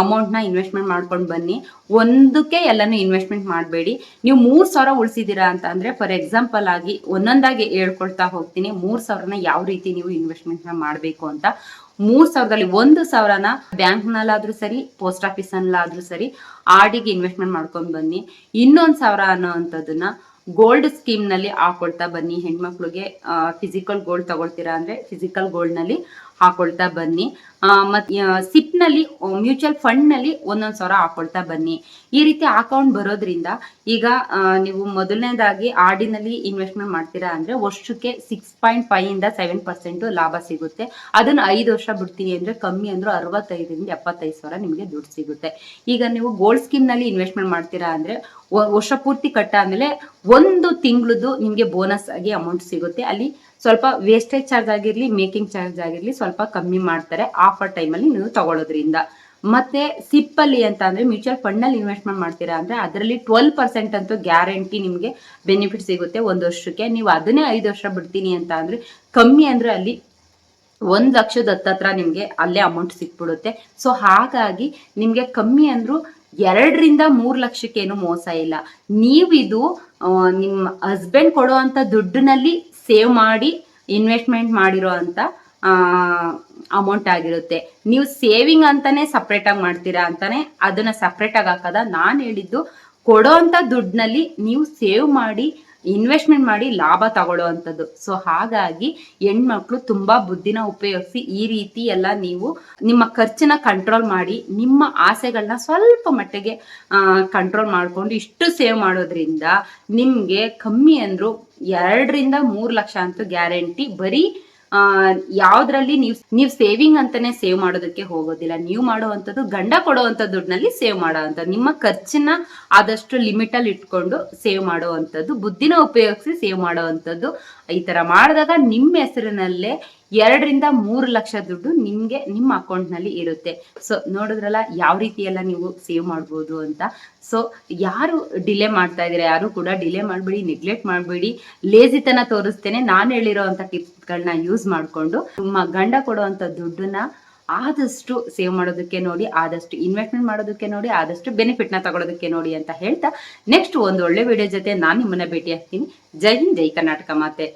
ಅಮೌಂಟ್ನ ಇನ್ವೆಸ್ಟ್ಮೆಂಟ್ ಮಾಡ್ಕೊಂಡು ಬನ್ನಿ. ಒಂದಕ್ಕೆ ಎಲ್ಲನೂ ಇನ್ವೆಸ್ಟ್ಮೆಂಟ್ ಮಾಡಬೇಡಿ. ನೀವು ಮೂರು ಸಾವಿರ ಉಳಿಸಿದ್ದೀರಾ ಅಂತ ಅಂದರೆ ಫಾರ್ ಎಕ್ಸಾಂಪಲ್ ಆಗಿ ಒಂದೊಂದಾಗಿ ಹೇಳ್ಕೊಳ್ತಾ ಹೋಗ್ತೀನಿ. ಮೂರು ಸಾವಿರನ ಯಾವ ರೀತಿ ನೀವು ಇನ್ವೆಸ್ಟ್ಮೆಂಟ್ನ ಮಾಡಬೇಕು ಅಂತ. ಮೂರು ಸಾವಿರದಲ್ಲಿ ಒಂದು ಸಾವಿರನ ಬ್ಯಾಂಕ್ನಲ್ಲಾದರೂ ಸರಿ ಪೋಸ್ಟ್ ಆಫೀಸಲ್ಲಾದ್ರೂ ಸರಿ ಆಡಿಗೆ ಇನ್ವೆಸ್ಟ್ಮೆಂಟ್ ಮಾಡ್ಕೊಂಡು ಬನ್ನಿ. ಇನ್ನೊಂದು ಸಾವಿರ ಅನ್ನೋ ಅಂಥದ್ದನ್ನ ಗೋಲ್ಡ್ ಸ್ಕೀಮ್ನಲ್ಲಿ ಹಾಕೊಳ್ತಾ ಬನ್ನಿ. ಹೆಣ್ಮಕ್ಳಿಗೆ ಫಿಸಿಕಲ್ ಗೋಲ್ಡ್ ತಗೊಳ್ತೀರಾ ಅಂದರೆ ಫಿಸಿಕಲ್ ಗೋಲ್ಡ್ನಲ್ಲಿ ಹಾಕೊಳ್ತಾ ಬನ್ನಿ. ಮತ್ತು ಸಿಪ್ನಲ್ಲಿ ಮ್ಯೂಚುವಲ್ ಫಂಡ್ನಲ್ಲಿ ಒಂದೊಂದು ಸಾವಿರ ಹಾಕೊಳ್ತಾ ಬನ್ನಿ. ಈ ರೀತಿ ಅಕೌಂಟ್ ಬರೋದ್ರಿಂದ ಈಗ ನೀವು ಮೊದಲನೇದಾಗಿ ಆರ್ಡಿನಲ್ಲಿ ಇನ್ವೆಸ್ಟ್ಮೆಂಟ್ ಮಾಡ್ತೀರಾ ಅಂದರೆ ವರ್ಷಕ್ಕೆ six point five seven percent ಲಾಭ ಸಿಗುತ್ತೆ. ಅದನ್ನು ಐದು ವರ್ಷ ಬಿಡ್ತೀನಿ ಅಂದರೆ ಕಮ್ಮಿ ಅಂದರೂ ಅರವತ್ತೈದರಿಂದ ಎಪ್ಪತ್ತೈದು ಸಾವಿರ ನಿಮಗೆ ದುಡ್ಡು ಸಿಗುತ್ತೆ. ಈಗ ನೀವು ಗೋಲ್ಡ್ ಸ್ಕೀಮ್ನಲ್ಲಿ ಇನ್ವೆಸ್ಟ್ಮೆಂಟ್ ಮಾಡ್ತೀರಾ ಅಂದರೆ ವರ್ಷ ಪೂರ್ತಿ ಕಟ್ಟಾದ್ಮೇಲೆ ಒಂದು ತಿಂಗಳದ್ದು ನಿಮಗೆ ಬೋನಸ್ ಆಗಿ ಅಮೌಂಟ್ ಸಿಗುತ್ತೆ. ಅಲ್ಲಿ ಸ್ವಲ್ಪ ವೇಸ್ಟೇಜ್ ಚಾರ್ಜ್ ಆಗಿರಲಿ ಮೇಕಿಂಗ್ ಚಾರ್ಜ್ ಆಗಿರಲಿ ಸ್ವಲ್ಪ ಕಮ್ಮಿ ಮಾಡ್ತಾರೆ. ಆಫರ್ ಟೈಮಲ್ಲಿ ನೀವು ತಗೊಳ್ಳೋದ್ರಿಂದ ಮತ್ತೆ ಸಿಪ್ಪಲ್ಲಿ ಅಂತ ಅಂದ್ರೆ ಮ್ಯೂಚುವಲ್ ಫಂಡ್ನಲ್ಲಿ ಇನ್ವೆಸ್ಟ್ಮೆಂಟ್ ಮಾಡ್ತೀರಾ ಅಂದ್ರೆ ಅದರಲ್ಲಿ ಟ್ವೆಲ್ ಪರ್ಸೆಂಟ್ ಅಂತೂ ಗ್ಯಾರಂಟಿ ನಿಮಗೆ ಬೆನಿಫಿಟ್ ಸಿಗುತ್ತೆ ಒಂದು ವರ್ಷಕ್ಕೆ. ನೀವು ಅದನ್ನೇ ಐದು ವರ್ಷ ಬಿಡ್ತೀನಿ ಅಂತ ಅಂದ್ರೆ ಕಮ್ಮಿ ಅಂದ್ರೆ ಅಲ್ಲಿ ಒಂದು ಲಕ್ಷದ ಹತ್ತತ್ರ ನಿಮಗೆ ಅಲ್ಲೇ ಅಮೌಂಟ್ ಸಿಕ್ಬಿಡುತ್ತೆ. ಸೊ ಹಾಗಾಗಿ ನಿಮಗೆ ಕಮ್ಮಿ ಅಂದರೂ ಎರಡರಿಂದ ಮೂರು ಲಕ್ಷಕ್ಕೇನು ಮೋಸ ಇಲ್ಲ. ನೀವಿದು ನಿಮ್ಮ ಹಸ್ಬೆಂಡ್ ಕೊಡುವಂತ ದುಡ್ಡಿನಲ್ಲಿ ಸೇವ್ ಮಾಡಿ ಇನ್ವೆಸ್ಟ್ಮೆಂಟ್ ಮಾಡಿರೋ ಅಂತ ಅಮೌಂಟ್ ಆಗಿರುತ್ತೆ. ನೀವು ಸೇವಿಂಗ್ ಅಂತಾನೆ ಸಪ್ರೇಟ್ ಆಗಿ ಮಾಡ್ತೀರಾ ಅಂತಾನೆ ಅದನ್ನ ಸಪ್ರೇಟ್ ಆಗಿ ಹಾಕದ. ನಾನು ಹೇಳಿದ್ದು ಕೊಡೋ ಅಂತ ದುಡ್ಡಿನಲ್ಲಿ ನೀವು ಸೇವ್ ಮಾಡಿ ಇನ್ವೆಸ್ಟ್ಮೆಂಟ್ ಮಾಡಿ ಲಾಭ ತಗೊಳ್ಳೋ ಅಂಥದ್ದು ಸೊ ಹಾಗಾಗಿ ಹೆಣ್ಮಕ್ಳು ತುಂಬಾ ಬುದ್ಧಿನ ಉಪಯೋಗಿಸಿ ಈ ರೀತಿ ಎಲ್ಲ ನೀವು ನಿಮ್ಮ ಖರ್ಚನ್ನ ಕಂಟ್ರೋಲ್ ಮಾಡಿ, ನಿಮ್ಮ ಆಸೆಗಳನ್ನ ಸ್ವಲ್ಪ ಮಟ್ಟಿಗೆ ಕಂಟ್ರೋಲ್ ಮಾಡ್ಕೊಂಡು ಇಷ್ಟು ಸೇವ್ ಮಾಡೋದ್ರಿಂದ ನಿಮಗೆ ಕಮ್ಮಿ ಅಂದ್ರು ಎರಡರಿಂದ ಮೂರು ಲಕ್ಷ ಅಂತೂ ಗ್ಯಾರಂಟಿ ಬರೀ ಯಾವ್ದ್ರಲ್ಲಿ ನೀವು ನೀವು ಸೇವಿಂಗ್ ಅಂತಾನೆ ಸೇವ್ ಮಾಡೋದಕ್ಕೆ ಹೋಗೋದಿಲ್ಲ. ನೀವು ಮಾಡುವಂಥದ್ದು ಗಂಡ ಕೊಡುವಂಥ ದುಡ್ಡಿನಲ್ಲಿ ಸೇವ್ ಮಾಡುವಂಥದ್ದು. ನಿಮ್ಮ ಖರ್ಚನ್ನ ಆದಷ್ಟು ಲಿಮಿಟ್ ಅಲ್ಲಿ ಇಟ್ಕೊಂಡು ಸೇವ್ ಮಾಡುವಂಥದ್ದು. ಬುದ್ಧಿನ ಉಪಯೋಗಿಸಿ ಸೇವ್ ಮಾಡುವಂಥದ್ದು. ಈ ತರ ಮಾಡಿದಾಗ ನಿಮ್ಮ ಹೆಸರಿನಲ್ಲೇ ಎರಡರಿಂದ ಮೂರು ಲಕ್ಷ ದುಡ್ಡು ನಿಮ್ಗೆ ನಿಮ್ಮ ಅಕೌಂಟ್ನಲ್ಲಿ ಇರುತ್ತೆ. ಸೊ ನೋಡಿದ್ರಲ್ಲ, ಯಾವ ರೀತಿ ಎಲ್ಲ ನೀವು ಸೇವ್ ಮಾಡ್ಬೋದು ಅಂತ. ಸೊ ಯಾರು ಡಿಲೇ ಮಾಡ್ತಾ ಇದ್ದೀರಾ, ಯಾರು ಕೂಡ ಡಿಲೇ ಮಾಡಬೇಡಿ, ನೆಗ್ಲೆಕ್ಟ್ ಮಾಡಬೇಡಿ. ಲೇಜಿತನ ತೋರಿಸ್ತೇನೆ, ನಾನು ಹೇಳಿರೋ ಅಂತ ಟಿಪ್ಸ್ಗಳನ್ನ ಯೂಸ್ ಮಾಡಿಕೊಂಡು ನಿಮ್ಮ ಗಂಡ ಕೊಡುವಂಥ ದುಡ್ಡನ್ನ ಆದಷ್ಟು ಸೇವ್ ಮಾಡೋದಕ್ಕೆ ನೋಡಿ, ಆದಷ್ಟು ಇನ್ವೆಸ್ಟ್ಮೆಂಟ್ ಮಾಡೋದಕ್ಕೆ ನೋಡಿ, ಆದಷ್ಟು ಬೆನಿಫಿಟ್ನ ತಗೊಳೋದಕ್ಕೆ ನೋಡಿ ಅಂತ ಹೇಳ್ತಾ ನೆಕ್ಸ್ಟ್ ಒಂದು ಒಳ್ಳೆ ವಿಡಿಯೋ ಜೊತೆ ನಾನು ನಿಮ್ಮನ್ನ ಭೇಟಿ ಆಗ್ತೀನಿ ಜೈ ಹಿಂದ್, ಜೈ ಕರ್ನಾಟಕ ಮಾತೆ.